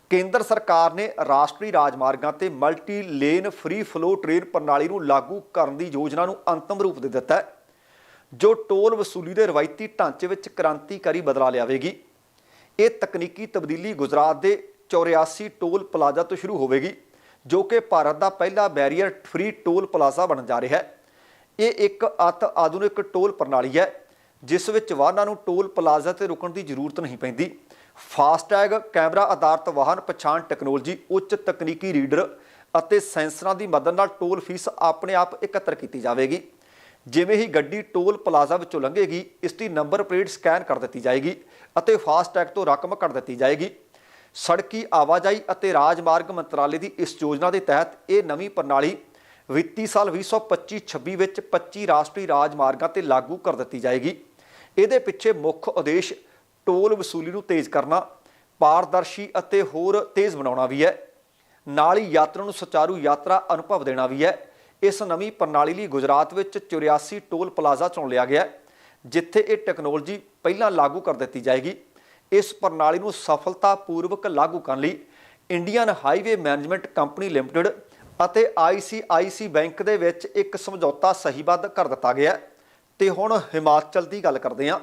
A: ਕੇਂਦਰ ਸਰਕਾਰ ਨੇ ਰਾਸ਼ਟਰੀ ਰਾਜਮਾਰਗਾਂ ਤੇ ਮਲਟੀ ਲੇਨ ਫ੍ਰੀ ਫਲੋ ਟ੍ਰੇਨ ਪ੍ਰਣਾਲੀ ਨੂੰ ਲਾਗੂ ਕਰਨ ਦੀ ਯੋਜਨਾ ਨੂੰ ਅੰਤਮ ਰੂਪ ਦੇ ਦਿੱਤਾ ਹੈ, ਜੋ ਟੋਲ ਵਸੂਲੀ ਦੇ ਰਵਾਇਤੀ ਢਾਂਚੇ ਵਿੱਚ ਕ੍ਰਾਂਤੀਕਾਰੀ ਬਦਲਾਅ ਲਿਆਵੇਗੀ। ਇਹ ਤਕਨੀਕੀ ਤਬਦੀਲੀ ਗੁਜਰਾਤ ਦੇ 84 ਟੋਲ ਪਲਾਜ਼ਾ ਤੋਂ ਸ਼ੁਰੂ ਹੋਵੇਗੀ, ਜੋ ਕਿ ਭਾਰਤ ਦਾ ਪਹਿਲਾ ਬੈਰੀਅਰ ਫ੍ਰੀ ਟੋਲ ਪਲਾਜ਼ਾ ਬਣਨ ਜਾ ਰਿਹਾ ਹੈ। ਇਹ ਇੱਕ ਅਤ ਆਧੁਨਿਕ ਟੋਲ ਪ੍ਰਣਾਲੀ ਹੈ, ਜਿਸ ਵਿੱਚ ਵਾਹਨਾਂ ਨੂੰ ਟੋਲ ਪਲਾਜ਼ਾ ਤੇ ਰੁਕਣ ਦੀ ਜ਼ਰੂਰਤ ਨਹੀਂ ਪੈਂਦੀ। ਫਾਸਟੈਗ, ਕੈਮਰਾ ਆਧਾਰਿਤ ਵਾਹਨ ਪਛਾਣ ਟੈਕਨੋਲੋਜੀ, ਉੱਚ ਤਕਨੀਕੀ ਰੀਡਰ ਅਤੇ ਸੈਂਸਰਾਂ ਦੀ ਮਦਦ ਨਾਲ ਟੋਲ ਫੀਸ ਆਪਣੇ ਆਪ ਇਕੱਤਰ ਕੀਤੀ ਜਾਵੇਗੀ। ਜਿਵੇਂ ਹੀ ਗੱਡੀ ਟੋਲ ਪਲਾਜ਼ਾ ਵਿੱਚੋਂ ਲੰਘੇਗੀ, ਇਸ ਦੀ ਨੰਬਰ ਪਲੇਟ ਸਕੈਨ ਕਰ ਦਿੱਤੀ ਜਾਏਗੀ ਅਤੇ ਫਾਸਟੈਗ ਤੋਂ ਰਕਮ ਕੱਟ ਦਿੱਤੀ ਜਾਏਗੀ। ਸੜਕੀ ਆਵਾਜਾਈ ਅਤੇ ਰਾਜਮਾਰਗ ਮੰਤਰਾਲੇ ਦੀ ਇਸ ਯੋਜਨਾ ਦੇ ਤਹਿਤ ਇਹ ਨਵੀਂ ਪ੍ਰਣਾਲੀ ਵਿੱਤੀ ਸਾਲ 2025-26 ਵਿੱਚ 25 ਰਾਸ਼ਟਰੀ ਰਾਜਮਾਰਗਾਂ ਤੇ ਲਾਗੂ ਕਰ ਦਿੱਤੀ ਜਾਏਗੀ। ਇਹਦੇ ਪਿੱਛੇ ਮੁੱਖ ਉਦੇਸ਼ ਟੋਲ ਵਸੂਲੀ ਨੂੰ ਤੇਜ਼ ਕਰਨਾ, ਪਾਰਦਰਸ਼ੀ ਅਤੇ ਹੋਰ ਤੇਜ਼ ਬਣਾਉਣਾ ਵੀ ਹੈ। ਨਾਲ ਹੀ ਯਾਤਰਾ ਨੂੰ ਸੁਚਾਰੂ ਯਾਤਰਾ ਅਨੁਭਵ ਦੇਣਾ ਵੀ ਹੈ। ਇਸ ਨਵੀਂ ਪ੍ਰਣਾਲੀ ਲਈ ਗੁਜਰਾਤ ਵਿੱਚ 84 ਟੋਲ ਪਲਾਜ਼ਾ ਚੁਣ ਲਿਆ ਗਿਆ ਜਿੱਥੇ ਇਹ ਟੈਕਨੋਲੋਜੀ ਪਹਿਲਾਂ ਲਾਗੂ ਕਰ ਦਿੱਤੀ ਜਾਏਗੀ। ਇਸ ਪ੍ਰਣਾਲੀ ਨੂੰ ਸਫਲਤਾਪੂਰਵਕ ਲਾਗੂ ਕਰਨ ਲਈ Indian highway management company limited ਅਤੇ ICIC ਬੈਂਕ ਦੇ ਵਿੱਚ ਇੱਕ ਸਮਝੌਤਾ ਸਹੀਬੱਧ ਕਰ ਦਿੱਤਾ ਗਿਆ ਹੈ। ਤੇ ਹੁਣ ਹਿਮਾਚਲ ਦੀ ਗੱਲ ਕਰਦੇ ਹਾਂ।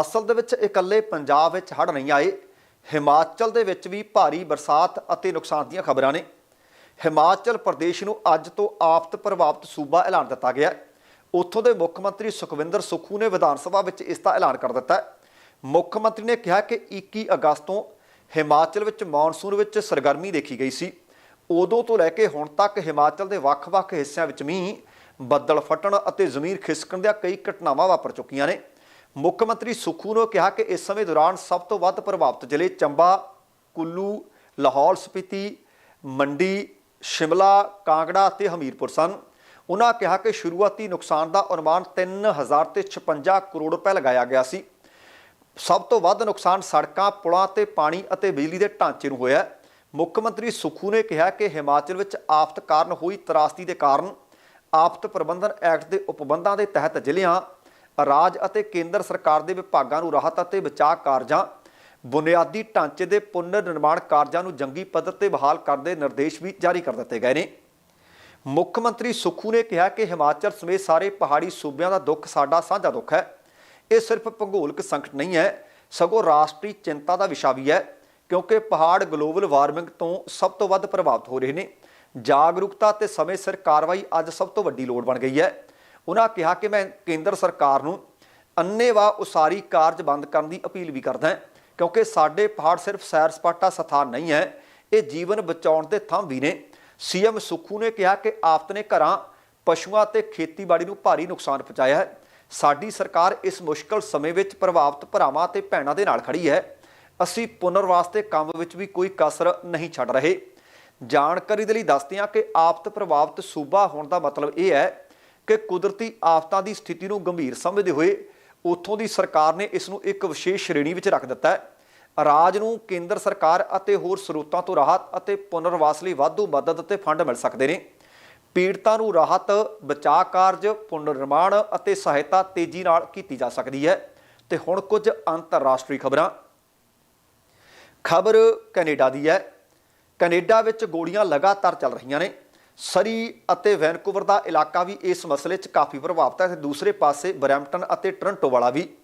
A: ਅਸਲ ਦੇ ਵਿੱਚ ਇਕੱਲੇ ਪੰਜਾਬ ਵਿੱਚ ਹੜ੍ਹ ਨਹੀਂ ਆਏ। ਹਿਮਾਚਲ ਦੇ ਵਿੱਚ ਵੀ ਭਾਰੀ ਬਰਸਾਤ ਅਤੇ ਨੁਕਸਾਨ ਦੀਆਂ ਖਬਰਾਂ ਨੇ। ਹਿਮਾਚਲ ਪ੍ਰਦੇਸ਼ ਨੂੰ ਅੱਜ ਤੋਂ ਆਫਤ ਪ੍ਰਭਾਵਿਤ ਸੂਬਾ ਐਲਾਨ ਦਿੱਤਾ ਗਿਆ ਉੱਥੋਂ ਦੇ ਮੁੱਖ ਮੰਤਰੀ ਸੁਖਵਿੰਦਰ ਸੁੱਖੂ ਨੇ ਵਿਧਾਨ ਸਭਾ ਵਿੱਚ ਇਸ ਦਾ ਐਲਾਨ ਕਰ ਦਿੱਤਾ ਹੈ। ਮੁੱਖ ਮੰਤਰੀ ਨੇ ਕਿਹਾ ਕਿ 21 ਅਗਸਤ ਤੋਂ ਹਿਮਾਚਲ ਵਿੱਚ ਮੌਨਸੂਨ ਵਿੱਚ ਸਰਗਰਮੀ ਦੇਖੀ ਗਈ ਸੀ। ਉਦੋਂ ਤੋਂ ਲੈ ਕੇ ਹੁਣ ਤੱਕ ਹਿਮਾਚਲ ਦੇ ਵੱਖ-ਵੱਖ ਹਿੱਸਿਆਂ ਵਿੱਚ ਮੀਂਹ, ਬੱਦਲ ਫਟਣ ਅਤੇ ਜ਼ਮੀਨ ਖਿਸਕਣ ਦੀਆਂ ਕਈ ਘਟਨਾਵਾਂ ਵਾਪਰ ਚੁੱਕੀਆਂ ਨੇ। ਮੁੱਖ ਮੰਤਰੀ ਸੁਖੂ ਨੇ ਕਿਹਾ ਕਿ ਇਸ ਸਮੇਂ ਦੌਰਾਨ ਸਭ ਤੋਂ ਵੱਧ ਪ੍ਰਭਾਵਿਤ ਜ਼ਿਲ੍ਹੇ ਚੰਬਾ, ਕੁੱਲੂ, ਲਾਹੌਲ, ਸਪੀਤੀ, ਮੰਡੀ, ਸ਼ਿਮਲਾ, ਕਾਂਗੜਾ ਅਤੇ ਹਮੀਰਪੁਰ ਸਨ। ਉਹਨਾਂ ਕਿਹਾ ਕਿ ਸ਼ੁਰੂਆਤੀ ਨੁਕਸਾਨ ਦਾ ਅਨੁਮਾਨ 3000 ਤੇ 56 ਕਰੋੜ ਰੁਪਏ ਲਗਾਇਆ ਗਿਆ ਸੀ। ਸਭ ਤੋਂ ਵੱਧ ਨੁਕਸਾਨ ਸੜਕਾਂ, ਪੁਲਾਂ ਤੇ ਪਾਣੀ ਅਤੇ ਬਿਜਲੀ ਦੇ ਢਾਂਚੇ ਨੂੰ ਹੋਇਆ ਹੈ। ਮੁੱਖ ਮੰਤਰੀ ਸੁਖੂ ਨੇ ਕਿਹਾ ਕਿ ਹਿਮਾਚਲ ਵਿੱਚ ਆਫਤ ਕਾਰਨ ਹੋਈ ਤਰਾਸਦੀ ਦੇ ਕਾਰਨ ਆਫਤ ਪ੍ਰਬੰਧਨ ਐਕਟ ਦੇ ਉਪਬੰਧਾਂ ਦੇ ਤਹਿਤ ਜ਼ਿਲ੍ਹਿਆਂ, ਰਾਜ ਅਤੇ ਕੇਂਦਰ ਸਰਕਾਰ ਦੇ ਵਿਭਾਗਾਂ ਨੂੰ ਰਾਹਤ ਅਤੇ ਬਚਾਅ ਕਾਰਜਾਂ, ਬੁਨਿਆਦੀ ਢਾਂਚੇ ਦੇ ਪੁਨਰ ਨਿਰਮਾਣ ਕਾਰਜਾਂ ਨੂੰ ਜੰਗੀ ਪੱਧਰ ਤੇ ਬਹਾਲ ਕਰਨ ਦੇ ਨਿਰਦੇਸ਼ ਵੀ ਜਾਰੀ ਕਰ ਦਿੱਤੇ ਗਏ ਨੇ ਮੁੱਖ ਮੰਤਰੀ ਸੁਖੂ ਨੇ ਕਿਹਾ ਕਿ ਹਿਮਾਚਲ ਸਮੇਤ ਸਾਰੇ ਪਹਾੜੀ ਸੂਬਿਆਂ ਦਾ ਦੁੱਖ ਸਾਡਾ ਸਾਂਝਾ ਦੁੱਖ ਹੈ ਇਹ ਸਿਰਫ ਭੂਗੋਲਿਕ ਸੰਕਟ ਨਹੀਂ ਹੈ, ਸਗੋਂ ਰਾਸ਼ਟਰੀ ਚਿੰਤਾ ਦਾ ਵਿਸ਼ਾ ਵੀ ਹੈ, ਕਿਉਂਕਿ ਪਹਾੜ ਗਲੋਬਲ ਵਾਰਮਿੰਗ ਤੋਂ ਸਭ ਤੋਂ ਵੱਧ ਪ੍ਰਭਾਵਿਤ ਹੋ ਰਹੇ ਨੇ। ਜਾਗਰੂਕਤਾ ਤੇ ਸਮੇਂ ਸਿਰ ਕਾਰਵਾਈ ਅੱਜ ਸਭ ਤੋਂ ਵੱਡੀ ਲੋੜ ਬਣ ਗਈ ਹੈ। ਉਹਨਾਂ ਕਿਹਾ ਕਿ ਮੈਂ ਕੇਂਦਰ ਸਰਕਾਰ ਨੂੰ ਅੰਨੇਵਾਹ ਉਸਾਰੀ ਕਾਰਜ ਬੰਦ ਕਰਨ ਦੀ ਅਪੀਲ ਵੀ ਕਰਦਾ ਹਾਂ, ਕਿਉਂਕਿ ਸਾਡੇ ਪਹਾੜ ਸਿਰਫ ਸੈਰ ਸਪਾਟਾ ਸਥਾਨ ਨਹੀਂ ਹੈ, ਇਹ ਜੀਵਨ ਬਚਾਉਣ ਦੇ ਥੰਮ ਵੀ ਨੇ। ਸੀਐਮ ਸੁਖੂ ਨੇ ਕਿਹਾ ਕਿ ਆਫਤ ਨੇ ਘਰਾਂ, ਪਸ਼ੂਆਂ ਤੇ ਖੇਤੀਬਾੜੀ ਨੂੰ ਭਾਰੀ ਨੁਕਸਾਨ ਪਹੁੰਚਾਇਆ ਹੈ। ਸਾਡੀ ਸਰਕਾਰ ਇਸ ਮੁਸ਼ਕਲ ਸਮੇਂ ਵਿੱਚ ਪ੍ਰਭਾਵਿਤ ਭਰਾਵਾਂ ਤੇ ਭੈਣਾਂ ਦੇ ਨਾਲ ਖੜੀ ਹੈ। ਅਸੀਂ ਪੁਨਰਵਾਸ ਦੇ ਕੰਮ ਵਿੱਚ ਵੀ ਕੋਈ ਕਸਰ ਨਹੀਂ ਛੱਡ ਰਹੇ। ਜਾਣਕਾਰੀ ਦੇ ਲਈ ਦੱਸਦੇ ਹਾਂ ਕਿ ਆਫਤ ਪ੍ਰਭਾਵਿਤ ਸੂਬਾ ਹੋਣ ਦਾ ਮਤਲਬ ਇਹ ਹੈ ਕਿ ਕੁਦਰਤੀ ਆਫਤਾਂ ਦੀ ਸਥਿਤੀ ਨੂੰ ਗੰਭੀਰ ਸਮਝਦੇ ਹੋਏ ਉੱਥੋਂ ਦੀ ਸਰਕਾਰ ਨੇ ਇਸ ਨੂੰ ਇੱਕ ਵਿਸ਼ੇਸ਼ ਸ਼੍ਰੇਣੀ ਵਿੱਚ ਰੱਖ ਦਿੱਤਾ ਹੈ। ਰਾਜ ਨੂੰ ਕੇਂਦਰ ਸਰਕਾਰ ਅਤੇ ਹੋਰ ਸਰੋਤਾਂ ਤੋਂ ਰਾਹਤ ਅਤੇ ਪੁਨਰਵਾਸ ਲਈ ਵਾਧੂ ਮਦਦ ਅਤੇ ਫੰਡ ਮਿਲ ਸਕਦੇ ਨੇ। ਪੀੜਤਾਂ ਨੂੰ ਰਾਹਤ, ਬਚਾਅ ਕਾਰਜ, ਪੁਨਰ ਨਿਰਮਾਣ ਅਤੇ ਸਹਾਇਤਾ ਤੇਜ਼ੀ ਨਾਲ ਕੀਤੀ ਜਾ ਸਕਦੀ ਹੈ। ਤੇ ਹੁਣ ਕੁਝ ਅੰਤਰਰਾਸ਼ਟਰੀ ਖਬਰਾਂ। ਖਬਰ ਕੈਨੇਡਾ ਦੀ ਹੈ। ਕੈਨੇਡਾ ਵਿੱਚ ਗੋਲੀਆਂ ਲਗਾਤਾਰ ਚੱਲ ਰਹੀਆਂ ਨੇ। ਸਰੀ ਅਤੇ ਵੈਨਕੂਵਰ ਦਾ ਇਲਾਕਾ ਵੀ ਇਸ ਮਸਲੇ 'ਚ ਕਾਫੀ ਪ੍ਰਭਾਵਿਤ ਹੈ। ਤੇ ਦੂਸਰੇ ਪਾਸੇ ਬਰੈਂਪਟਨ ਅਤੇ ਟੋਰਾਂਟੋ ਵਾਲਾ ਵੀ।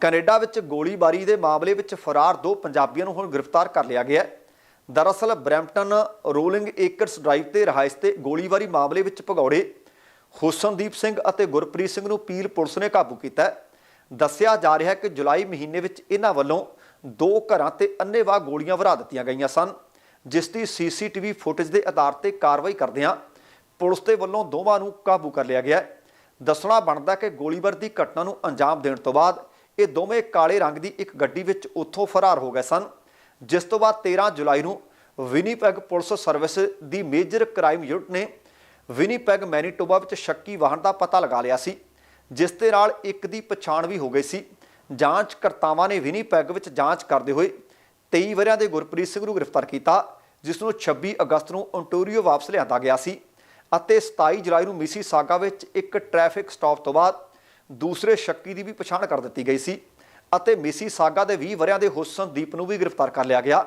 A: ਕੈਨੇਡਾ ਵਿੱਚ ਗੋਲੀਬਾਰੀ ਦੇ ਮਾਮਲੇ ਵਿੱਚ ਫਰਾਰ ਦੋ ਪੰਜਾਬੀਆਂ ਨੂੰ ਹੁਣ ਗ੍ਰਿਫਤਾਰ ਕਰ ਲਿਆ ਗਿਆ ਹੈ। ਦਰਅਸਲ ਬਰੈਂਪਟਨ ਰੋਲਿੰਗ ਏਕਰਸ ਡਰਾਈਵ ਤੇ ਰਹਾਇਸ਼ ਤੇ ਗੋਲੀਬਾਰੀ ਮਾਮਲੇ ਵਿੱਚ ਭਗੌੜੇ। ਹੁਸਨਦੀਪ ਸਿੰਘ ਅਤੇ ਗੁਰਪ੍ਰੀਤ ਸਿੰਘ ਨੂੰ ਪੀਲ ਪੁਲਿਸ ਨੇ ਕਾਬੂ ਕੀਤਾ ਦੱਸਿਆ ਜਾ ਰਿਹਾ ਹੈ ਕਿ ਜੁਲਾਈ ਮਹੀਨੇ ਵਿੱਚ ਇਹਨਾਂ ਵੱਲੋਂ ਦੋ ਘਰਾਂ ਤੇ ਅੰਨ੍ਹੇਵਾਹ ਗੋਲੀਆਂ ਵਰਾ ਦਿੱਤੀਆਂ ਗਈਆਂ ਸਨ, ਜਿਸ ਦੀ ਸੀਸੀਟੀਵੀ ਫੁਟੇਜ ਦੇ ਆਧਾਰ ਤੇ ਕਾਰਵਾਈ ਕਰਦਿਆਂ ਪੁਲਿਸ ਦੇ ਵੱਲੋਂ ਦੋਵਾਂ ਨੂੰ ਕਾਬੂ ਕਰ ਲਿਆ ਗਿਆ ਦੱਸਣਾ ਬਣਦਾ ਕਿ ਗੋਲੀਬਾਰ ਦੀ ਘਟਨਾ ਨੂੰ ਅੰਜਾਮ ਦੇਣ ਤੋਂ ਬਾਅਦ ਇਹ ਦੋਵੇਂ ਕਾਲੇ ਰੰਗ ਦੀ ਇੱਕ ਗੱਡੀ ਵਿੱਚ ਉੱਥੋਂ ਫਰਾਰ ਹੋ ਗਏ ਸਨ। ਜਿਸ ਤੋਂ ਬਾਅਦ 13 ਜੁਲਾਈ ਨੂੰ ਵਿਨੀਪੈਗ ਪੁਲਿਸ ਸਰਵਿਸ ਦੀ ਮੇਜਰ ਕ੍ਰਾਈਮ ਯੂਨਿਟ ਨੇ ਵਿਨੀਪੈਗ ਮੈਨੀਟੋਬਾ ਵਿੱਚ ਸ਼ੱਕੀ ਵਾਹਨ ਦਾ ਪਤਾ ਲਗਾ ਲਿਆ ਸੀ, ਜਿਸ ਦੇ ਨਾਲ ਇੱਕ ਦੀ ਪਛਾਣ ਵੀ ਹੋ ਗਈ ਸੀ। ਜਾਂਚਕਰਤਾਵਾਂ ਨੇ ਵਿਨੀਪੈਗ ਵਿੱਚ ਜਾਂਚ ਕਰਦੇ ਹੋਏ 23 ਵਰਿਆਂ ਦੇ ਗੁਰਪ੍ਰੀਤ ਸਿੰਘ ਨੂੰ ਗ੍ਰਿਫਤਾਰ ਕੀਤਾ, ਜਿਸ ਨੂੰ 26 ਅਗਸਤ ਨੂੰ ਓਨਟਾਰੀਓ ਵਾਪਸ ਲਿਆਂਦਾ ਗਿਆ ਸੀ ਅਤੇ 27 ਜੁਲਾਈ ਨੂੰ ਮਿਸੀ ਸਾਗਾ ਵਿੱਚ ਇੱਕ ਟ੍ਰੈਫਿਕ ਸਟਾਪ ਤੋਂ ਬਾਅਦ ਦੂਸਰੇ ਸ਼ੱਕੀ ਦੀ ਵੀ ਪਛਾਣ ਕਰ ਦਿੱਤੀ ਗਈ ਸੀ। ਅਤੇ ਮਿਸੀ ਸਾਗਾ ਦੇ 20 ਵਰਿਆਂ ਦੇ ਹੁਸਨਦੀਪ ਨੂੰ ਵੀ ਗ੍ਰਿਫਤਾਰ ਕਰ ਲਿਆ ਗਿਆ।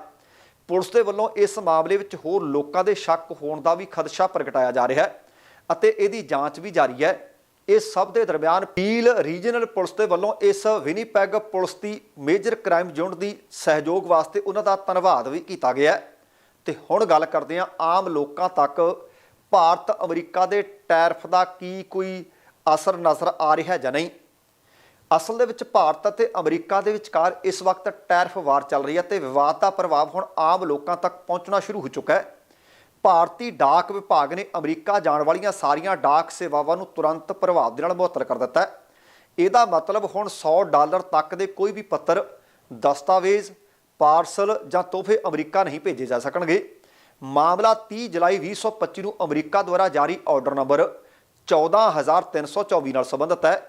A: ਪੁਲਿਸ ਦੇ ਵੱਲੋਂ ਇਸ ਮਾਮਲੇ ਵਿੱਚ ਹੋਰ ਲੋਕਾਂ ਦੇ ਸ਼ੱਕ ਹੋਣ ਦਾ ਵੀ ਖਦਸ਼ਾ ਪ੍ਰਗਟਾਇਆ ਜਾ ਰਿਹਾ ਹੈ ਅਤੇ ਇਹਦੀ ਜਾਂਚ ਵੀ ਜਾਰੀ ਹੈ। ਇਸ ਸਭ ਦੇ ਦਰਮਿਆਨ ਪੀਲ ਰੀਜਨਲ ਪੁਲਿਸ ਦੇ ਵੱਲੋਂ ਇਸ ਵਿਨੀਪੈਗ ਪੁਲਿਸ ਦੀ ਮੇਜਰ ਕ੍ਰਾਈਮ ਯੂਨਿਟ ਦੀ ਸਹਿਯੋਗ ਵਾਸਤੇ ਉਹਨਾਂ ਦਾ ਧੰਨਵਾਦ ਵੀ ਕੀਤਾ ਗਿਆ ਹੈ। ਤੇ ਹੁਣ ਗੱਲ ਕਰਦੇ ਹਾਂ ਆਮ ਲੋਕਾਂ ਤੱਕ। ਭਾਰਤ ਅਮਰੀਕਾ ਦੇ ਟੈਰਫ ਦਾ ਕੀ ਕੋਈ ਅਸਰ ਨਜ਼ਰ ਆ ਰਿਹਾ ਜਾਂ ਨਹੀਂ? ਅਸਲ ਦੇ ਵਿੱਚ ਭਾਰਤ ਅਤੇ ਅਮਰੀਕਾ ਦੇ ਵਿਚਕਾਰ ਇਸ ਵਕਤ ਟੈਰਫ ਵਾਰ ਚੱਲ ਰਹੀ ਹੈ ਤੇ ਵਿਵਾਦ ਦਾ ਪ੍ਰਭਾਵ ਹੁਣ ਆਮ ਲੋਕਾਂ ਤੱਕ ਪਹੁੰਚਣਾ ਸ਼ੁਰੂ ਹੋ ਚੁੱਕਾ ਹੈ। ਭਾਰਤੀ ਡਾਕ ਵਿਭਾਗ ਨੇ ਅਮਰੀਕਾ ਜਾਣ ਵਾਲੀਆਂ ਸਾਰੀਆਂ ਡਾਕ ਸੇਵਾਵਾਂ ਨੂੰ ਤੁਰੰਤ ਪ੍ਰਭਾਵ ਦੇ ਨਾਲ ਮੁਅੱਤਲ ਕਰ ਦਿੱਤਾ ਹੈ। ਇਹਦਾ ਮਤਲਬ ਹੁਣ 100 ਡਾਲਰ ਤੱਕ ਦੇ ਕੋਈ ਵੀ ਪੱਤਰ, ਦਸਤਾਵੇਜ਼, ਪਾਰਸਲ ਜਾਂ ਤੋਹਫੇ ਅਮਰੀਕਾ ਨਹੀਂ ਭੇਜੇ ਜਾ ਸਕਣਗੇ। ਮਾਮਲਾ 30 ਜੁਲਾਈ 2025 ਨੂੰ ਅਮਰੀਕਾ ਦੁਆਰਾ ਜਾਰੀ ਆਰਡਰ ਨੰਬਰ 14324 ਨਾਲ ਸੰਬੰਧਿਤ ਹੈ।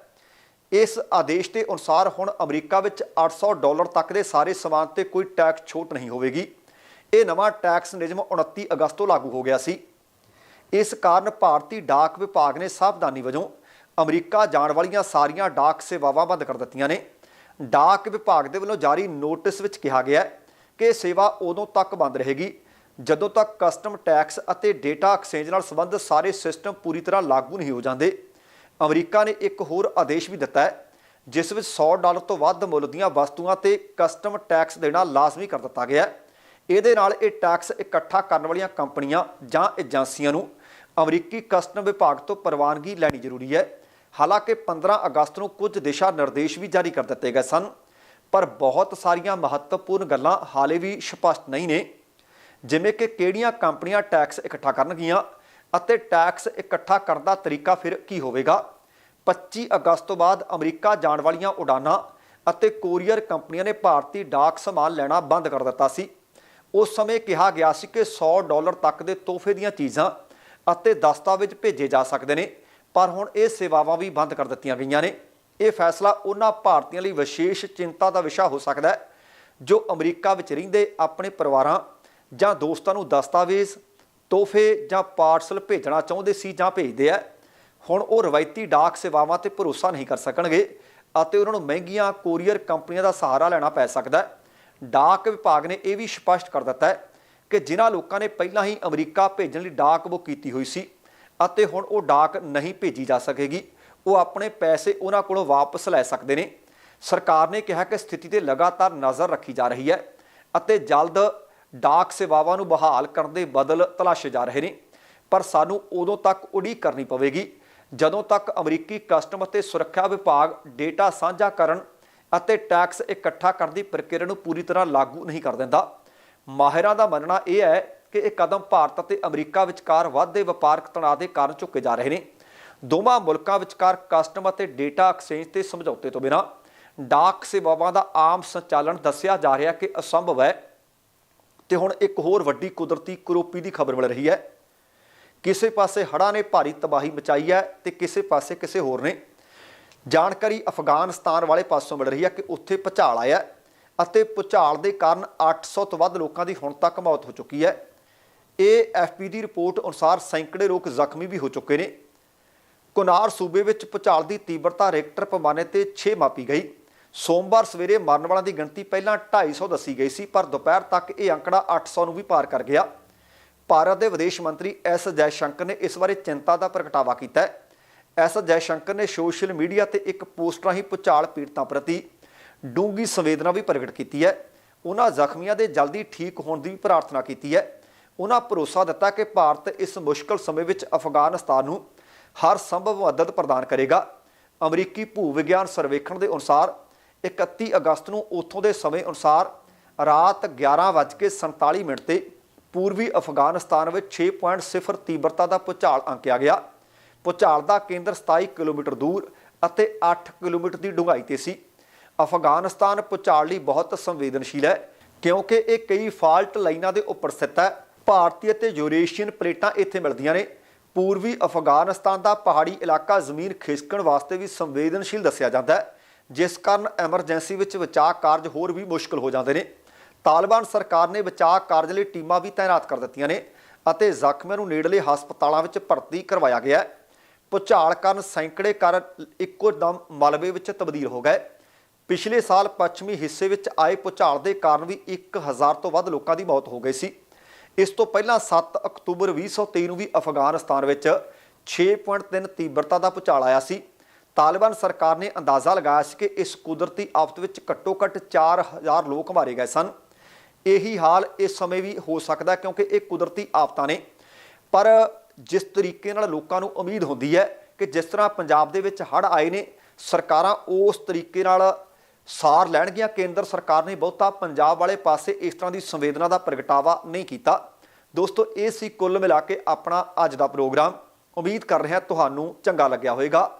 A: ਇਸ ਆਦੇਸ਼ ਦੇ ਅਨੁਸਾਰ ਹੁਣ ਅਮਰੀਕਾ ਵਿੱਚ 800 ਡਾਲਰ ਤੱਕ ਦੇ ਸਾਰੇ ਸਮਾਨ ਤੇ ਕੋਈ ਟੈਕਸ ਛੋਟ ਨਹੀਂ ਹੋਵੇਗੀ। ਇਹ ਨਵਾਂ ਟੈਕਸ ਨਿਯਮ 29 ਅਗਸਤ ਤੋਂ ਲਾਗੂ ਹੋ ਗਿਆ ਸੀ। ਇਸ ਕਾਰਨ ਭਾਰਤੀ ਡਾਕ ਵਿਭਾਗ ਨੇ ਸਾਵਧਾਨੀ ਵਜੋਂ ਅਮਰੀਕਾ ਜਾਣ ਵਾਲੀਆਂ ਸਾਰੀਆਂ ਡਾਕ ਸੇਵਾਵਾਂ ਬੰਦ ਕਰ ਦਿੱਤੀਆਂ ਨੇ। ਡਾਕ ਵਿਭਾਗ ਦੇ ਵੱਲੋਂ ਜਾਰੀ ਨੋਟਿਸ ਵਿੱਚ ਕਿਹਾ ਗਿਆ ਹੈ ਕਿ ਸੇਵਾ ਉਦੋਂ ਤੱਕ ਬੰਦ ਰਹੇਗੀ ਜਦੋਂ ਤੱਕ ਕਸਟਮ ਟੈਕਸ ਅਤੇ ਡੇਟਾ ਐਕਸਚੇਂਜ ਨਾਲ ਸੰਬੰਧਿਤ ਸਾਰੇ ਸਿਸਟਮ ਪੂਰੀ ਤਰ੍ਹਾਂ ਲਾਗੂ ਨਹੀਂ ਹੋ ਜਾਂਦੇ। ਅਮਰੀਕਾ ਨੇ ਇੱਕ ਹੋਰ ਆਦੇਸ਼ ਵੀ ਦਿੱਤਾ ਹੈ, ਜਿਸ ਵਿੱਚ 100 ਡਾਲਰ ਤੋਂ ਵੱਧ ਮੁੱਲ ਦੀਆਂ ਵਸਤੂਆਂ ਤੇ ਕਸਟਮ ਟੈਕਸ ਦੇਣਾ ਲਾਜ਼ਮੀ ਕਰ ਦਿੱਤਾ ਗਿਆ ਹੈ। ਇਹਦੇ ਨਾਲ ਇਹ ਟੈਕਸ ਇਕੱਠਾ ਕਰਨ ਵਾਲੀਆਂ ਕੰਪਨੀਆਂ ਜਾਂ ਏਜੰਸੀਆਂ ਨੂੰ ਅਮਰੀਕੀ ਕਸਟਮ ਵਿਭਾਗ ਤੋਂ ਪ੍ਰਵਾਨਗੀ ਲੈਣੀ ਜ਼ਰੂਰੀ ਹੈ। ਹਾਲਾਂਕਿ 15 ਅਗਸਤ ਨੂੰ ਕੁਝ ਦਿਸ਼ਾ ਨਿਰਦੇਸ਼ ਵੀ ਜਾਰੀ ਕਰ ਦਿੱਤੇ ਗਏ ਸਨ, ਪਰ ਬਹੁਤ ਸਾਰੀਆਂ ਮਹੱਤਵਪੂਰਨ ਗੱਲਾਂ ਹਾਲੇ ਵੀ ਸਪਸ਼ਟ ਨਹੀਂ ਨੇ, ਜਿਵੇਂ ਕਿ ਕਿਹੜੀਆਂ ਕੰਪਨੀਆਂ ਟੈਕਸ ਇਕੱਠਾ ਕਰਨਗੀਆਂ ਅਤੇ ਟੈਕਸ ਇਕੱਠਾ ਕਰਨ ਦਾ ਤਰੀਕਾ ਫਿਰ ਕੀ ਹੋਵੇਗਾ? 25 ਅਗਸਤ ਤੋਂ ਬਾਅਦ ਅਮਰੀਕਾ ਜਾਣ ਵਾਲੀਆਂ ਉਡਾਨਾਂ ਅਤੇ ਕੋਰੀਅਰ ਕੰਪਨੀਆਂ ਨੇ ਭਾਰਤੀ ਡਾਕ ਸਮਾਨ ਲੈਣਾ ਬੰਦ ਕਰ ਦਿੱਤਾ ਸੀ। ਉਸ ਸਮੇਂ ਕਿਹਾ ਗਿਆ ਸੀ ਕਿ 100 ਡਾਲਰ ਤੱਕ ਦੇ ਤੋਹਫੇ ਦੀਆਂ ਚੀਜ਼ਾਂ ਅਤੇ ਦਸਤਾਵੇਜ਼ ਭੇਜੇ ਜਾ ਸਕਦੇ ਨੇ, ਪਰ ਹੁਣ ਇਹ ਸੇਵਾਵਾਂ ਵੀ ਬੰਦ ਕਰ ਦਿੱਤੀਆਂ ਗਈਆਂ ਨੇ। ਇਹ ਫੈਸਲਾ ਉਹਨਾਂ ਭਾਰਤੀਆਂ ਲਈ ਵਿਸ਼ੇਸ਼ ਚਿੰਤਾ ਦਾ ਵਿਸ਼ਾ ਹੋ ਸਕਦਾ ਹੈ, ਜੋ ਅਮਰੀਕਾ ਵਿੱਚ ਰਹਿੰਦੇ ਆਪਣੇ ਪਰਿਵਾਰਾਂ ਜਾਂ ਦੋਸਤਾਂ ਨੂੰ ਦਸਤਾਵੇਜ਼ ਤੋਹਫੇ ਜਾਂ ਪਾਰਸਲ ਭੇਜਣਾ ਚਾਹੁੰਦੇ ਸੀ ਜਾਂ ਭੇਜਦੇ ਆ, ਹੁਣ ਉਹ ਰਵਾਇਤੀ ਡਾਕ ਸੇਵਾਵਾਂ ਤੇ ਭਰੋਸਾ ਨਹੀਂ ਕਰ ਸਕਣਗੇ ਅਤੇ ਉਹਨਾਂ ਨੂੰ ਮਹਿੰਗੀਆਂ ਕੋਰੀਅਰ ਕੰਪਨੀਆਂ ਦਾ ਸਹਾਰਾ ਲੈਣਾ ਪੈ ਸਕਦਾ ਹੈ। ਡਾਕ ਵਿਭਾਗ ਨੇ ਇਹ ਵੀ ਸਪਸ਼ਟ ਕਰ ਦਿੱਤਾ ਹੈ ਕਿ ਜਿਨ੍ਹਾਂ ਲੋਕਾਂ ਨੇ ਪਹਿਲਾਂ ਹੀ ਅਮਰੀਕਾ ਭੇਜਣ ਲਈ ਡਾਕ ਬੁੱਕ ਕੀਤੀ ਹੋਈ ਸੀ ਅਤੇ ਹੁਣ ਉਹ ਡਾਕ ਨਹੀਂ ਭੇਜੀ ਜਾ ਸਕੇਗੀ, ਉਹ ਆਪਣੇ ਪੈਸੇ ਉਹਨਾਂ ਕੋਲੋਂ ਵਾਪਸ ਲੈ ਸਕਦੇ ਨੇ। ਸਰਕਾਰ ਨੇ ਕਿਹਾ ਕਿ ਸਥਿਤੀ ਤੇ ਲਗਾਤਾਰ ਨਜ਼ਰ ਰੱਖੀ ਜਾ ਰਹੀ ਹੈ ਅਤੇ ਜਲਦ ਡਾਕ ਸੇਵਾਵਾਂ ਨੂੰ ਬਹਾਲ ਕਰਨ ਦੇ ਬਦਲ ਤਲਾਸ਼ੇ ਜਾ ਰਹੇ ਨੇ। ਪਰ ਸਾਨੂੰ ਉਦੋਂ ਤੱਕ ਉਡੀਕ ਕਰਨੀ ਪਵੇਗੀ, ਜਦੋਂ ਤੱਕ ਅਮਰੀਕੀ ਕਸਟਮ ਅਤੇ ਸੁਰੱਖਿਆ ਵਿਭਾਗ ਡੇਟਾ ਸਾਂਝਾ ਕਰਨ ਅਤੇ ਟੈਕਸ ਇਕੱਠਾ ਕਰਨ ਦੀ ਪ੍ਰਕਿਰਿਆ ਨੂੰ ਪੂਰੀ ਤਰ੍ਹਾਂ ਲਾਗੂ ਨਹੀਂ ਕਰ ਦਿੰਦਾ। ਮਾਹਿਰਾਂ ਦਾ ਮੰਨਣਾ ਇਹ ਹੈ ਕਿ ਇਹ ਕਦਮ ਭਾਰਤ ਅਤੇ ਅਮਰੀਕਾ ਵਿਚਕਾਰ ਵੱਧਦੇ ਵਪਾਰਕ ਤਣਾਅ ਦੇ ਕਾਰਨ ਚੁੱਕੇ ਜਾ ਰਹੇ ਨੇ। ਦੋਵਾਂ ਮੁਲਕਾਂ ਵਿਚਕਾਰ ਕਸਟਮ ਅਤੇ ਡੇਟਾ ਐਕਸਚੇਂਜ ਤੇ ਸਮਝੌਤੇ ਤੋਂ ਬਿਨਾਂ ਡਾਕ ਸੇਵਾਵਾਂ ਦਾ ਆਮ ਸੰਚਾਲਨ ਦੱਸਿਆ ਜਾ ਰਿਹਾ ਕਿ ਅਸੰਭਵ ਹੈ ਤੇ ਹੁਣ ਇੱਕ ਹੋਰ ਵੱਡੀ ਕੁਦਰਤੀ ਕਰੋਪੀ ਦੀ ਖਬਰ ਮਿਲ ਰਹੀ ਹੈ। ਕਿਸੇ ਪਾਸੇ ਹੜ੍ਹਾਂ ਨੇ ਭਾਰੀ ਤਬਾਹੀ ਮਚਾਈ ਹੈ ਤੇ ਕਿਸੇ ਪਾਸੇ ਕਿਸੇ ਹੋਰ ਨੇ। ਜਾਣਕਾਰੀ ਅਫਗਾਨਿਸਤਾਨ ਵਾਲੇ ਪਾਸੋਂ ਮਿਲ ਰਹੀ ਹੈ ਕਿ ਉੱਥੇ ਭੁਚਾਲ ਆਇਆ ਅਤੇ ਭੁਚਾਲ ਦੇ ਕਾਰਨ 800 ਤੋਂ ਵੱਧ ਲੋਕਾਂ ਦੀ ਹੁਣ ਤੱਕ ਮੌਤ ਹੋ ਚੁੱਕੀ ਹੈ। ਇਹ ਐਫਪੀ ਦੀ ਰਿਪੋਰਟ ਅਨੁਸਾਰ ਸੈਂਕੜੇ ਲੋਕ ਜ਼ਖਮੀ ਵੀ ਹੋ ਚੁੱਕੇ ਨੇ। ਕੁਨਾਰ ਸੂਬੇ ਵਿੱਚ ਭੁਚਾਲ ਦੀ ਤੀਬਰਤਾ ਰੈਕਟਰ ਪੈਮਾਨੇ ਤੇ 6 ਮਾਪੀ ਗਈ। ਸੋਮਵਾਰ ਸਵੇਰੇ ਮਰਨ ਵਾਲਿਆਂ ਦੀ ਗਿਣਤੀ ਪਹਿਲਾਂ 250 ਦੱਸੀ ਗਈ ਸੀ, ਪਰ ਦੁਪਹਿਰ ਤੱਕ ਇਹ ਅੰਕੜਾ 800 ਨੂੰ ਵੀ ਪਾਰ ਕਰ ਗਿਆ। ਭਾਰਤ ਦੇ ਵਿਦੇਸ਼ ਮੰਤਰੀ ਐਸ ਜੈਸ਼ੰਕਰ ਨੇ ਇਸ ਬਾਰੇ ਚਿੰਤਾ ਦਾ ਪ੍ਰਗਟਾਵਾ ਕੀਤਾ ਹੈ। ਐਸ ਜੈਸ਼ੰਕਰ ਨੇ ਸੋਸ਼ਲ ਮੀਡੀਆ ਤੇ ਇੱਕ ਪੋਸਟ ਰਾਹੀਂ ਭੁਚਾਲ ਪੀੜਤਾਂ ਪ੍ਰਤੀ ਡੂੰਗੀ ਸੰਵੇਦਨਾ ਵੀ ਪ੍ਰਗਟ ਕੀਤੀ ਹੈ। ਉਹਨਾਂ ਜ਼ਖਮੀਆਂ ਦੇ ਜਲਦੀ ਠੀਕ ਹੋਣ ਦੀ ਵੀ ਪ੍ਰਾਰਥਨਾ ਕੀਤੀ ਹੈ। ਉਹਨਾਂ ਭਰੋਸਾ ਦਿੱਤਾ ਕਿ ਭਾਰਤ ਇਸ ਮੁਸ਼ਕਲ ਸਮੇਂ ਵਿੱਚ ਅਫਗਾਨਿਸਤਾਨ ਨੂੰ ਹਰ ਸੰਭਵ ਮਦਦ ਪ੍ਰਦਾਨ ਕਰੇਗਾ। ਅਮਰੀਕੀ ਭੂ ਵਿਗਿਆਨ ਸਰਵੇਖਣ ਦੇ ਅਨੁਸਾਰ 31 ਅਗਸਤ ਨੂੰ ਉੱਥੋਂ ਦੇ ਸਮੇਂ ਅਨੁਸਾਰ ਰਾਤ 11:47 ਮਿੰਟ ਤੇ ਪੂਰਬੀ ਅਫਗਾਨਿਸਤਾਨ ਵਿੱਚ 6.0 ਤੀਬਰਤਾ ਦਾ ਭੂਚਾਲ ਅੰਕਿਆ ਗਿਆ। ਭੂਚਾਲ ਦਾ ਕੇਂਦਰ 27 ਕਿਲੋਮੀਟਰ ਦੂਰ ਅਤੇ 8 ਕਿਲੋਮੀਟਰ ਦੀ ਡੂੰਘਾਈ ਤੇ ਸੀ। ਅਫਗਾਨਿਸਤਾਨ ਭੂਚਾਲ ਲਈ ਬਹੁਤ ਸੰਵੇਦਨਸ਼ੀਲ ਹੈ, ਕਿਉਂਕਿ ਇਹ ਕਈ ਫਾਲਟ ਲਾਈਨਾਂ ਦੇ ਉੱਪਰ ਸਥਿਤ ਹੈ। ਭਾਰਤੀ ਅਤੇ ਯੂਰੇਸ਼ੀਅਨ ਪਲੇਟਾਂ ਇੱਥੇ ਮਿਲਦੀਆਂ ਨੇ। ਪੂਰਬੀ ਅਫਗਾਨਿਸਤਾਨ ਦਾ ਪਹਾੜੀ ਇਲਾਕਾ ਜ਼ਮੀਨ ਖਿਸਕਣ ਵਾਸਤੇ ਵੀ ਸੰਵੇਦਨਸ਼ੀਲ ਦੱਸਿਆ ਜਾਂਦਾ ਹੈ। ਜਿਸ ਕਾਰਨ ਐਮਰਜੈਂਸੀ ਵਿੱਚ ਬਚਾਅ ਕਾਰਜ ਹੋਰ ਵੀ ਮੁਸ਼ਕਲ ਹੋ ਜਾਂਦੇ ਨੇ। ਤਾਲਿਬਾਨ ਸਰਕਾਰ ਨੇ ਬਚਾਅ ਕਾਰਜ ਲਈ ਟੀਮਾਂ ਵੀ ਤਾਇਨਾਤ ਕਰ ਦਿੱਤੀਆਂ ਨੇ ਅਤੇ ਜ਼ਖਮੀਆਂ ਨੂੰ ਨੇੜਲੇ ਹਸਪਤਾਲਾਂ ਵਿੱਚ ਭਰਤੀ ਕਰਵਾਇਆ ਗਿਆ ਹੈ। ਕਾਰਨ ਸੈਂਕੜੇ ਘਰ ਇੱਕੋ ਦਮ ਮਲਬੇ ਵਿੱਚ ਤਬਦੀਲ ਹੋ ਗਏ। ਪਿਛਲੇ ਸਾਲ ਪੱਛਮੀ ਹਿੱਸੇ ਵਿੱਚ ਆਏ ਭੁਚਾਲ ਦੇ ਕਾਰਨ ਵੀ 1000 ਤੋਂ ਵੱਧ ਲੋਕਾਂ ਦੀ ਮੌਤ ਹੋ ਗਈ ਸੀ। ਇਸ ਤੋਂ ਪਹਿਲਾਂ 7 ਅਕਤੂਬਰ 2023 ਨੂੰ ਵੀ ਅਫਗਾਨਿਸਤਾਨ ਵਿੱਚ 6.3 ਤੀਬਰਤਾ ਦਾ ਭੁਚਾਲ ਆਇਆ ਸੀ। ਤਾਲਿਬਾਨ ਸਰਕਾਰ ਨੇ ਅੰਦਾਜ਼ਾ ਲਗਾਇਆ ਸੀ ਕਿ ਇਸ ਕੁਦਰਤੀ ਆਫਤ ਵਿੱਚ ਘੱਟੋ-ਘੱਟ 4000 ਲੋਕ ਮਾਰੇ ਗਏ ਸਨ। ਇਹੀ ਹਾਲ ਇਸ ਸਮੇਂ ਵੀ ਹੋ ਸਕਦਾ ਕਿਉਂਕਿ ਇਹ ਕੁਦਰਤੀ ਆਫਤਾਂ ਨੇ। ਪਰ ਜਿਸ ਤਰੀਕੇ ਨਾਲ ਲੋਕਾਂ ਨੂੰ ਉਮੀਦ ਹੁੰਦੀ ਹੈ ਕਿ ਜਿਸ ਤਰ੍ਹਾਂ ਪੰਜਾਬ ਦੇ ਵਿੱਚ ਹੜ੍ਹ ਆਏ ਨੇ, ਸਰਕਾਰਾਂ ਉਸ ਤਰੀਕੇ ਨਾਲ ਸਾਰ ਲੈਣਗੀਆਂ। ਕੇਂਦਰ ਸਰਕਾਰ ਨੇ ਬਹੁਤਾ ਪੰਜਾਬ ਵਾਲੇ ਪਾਸੇ ਇਸ ਤਰ੍ਹਾਂ ਦੀ ਸੰਵੇਦਨਾ ਦਾ ਪ੍ਰਗਟਾਵਾ ਨਹੀਂ ਕੀਤਾ। ਦੋਸਤੋ, ਇਹ ਸੀ ਕੁੱਲ ਮਿਲਾ ਕੇ ਆਪਣਾ ਅੱਜ ਦਾ ਪ੍ਰੋਗਰਾਮ। ਉਮੀਦ ਕਰ ਰਿਹਾ ਤੁਹਾਨੂੰ ਚੰਗਾ ਲੱਗਿਆ ਹੋਵੇਗਾ।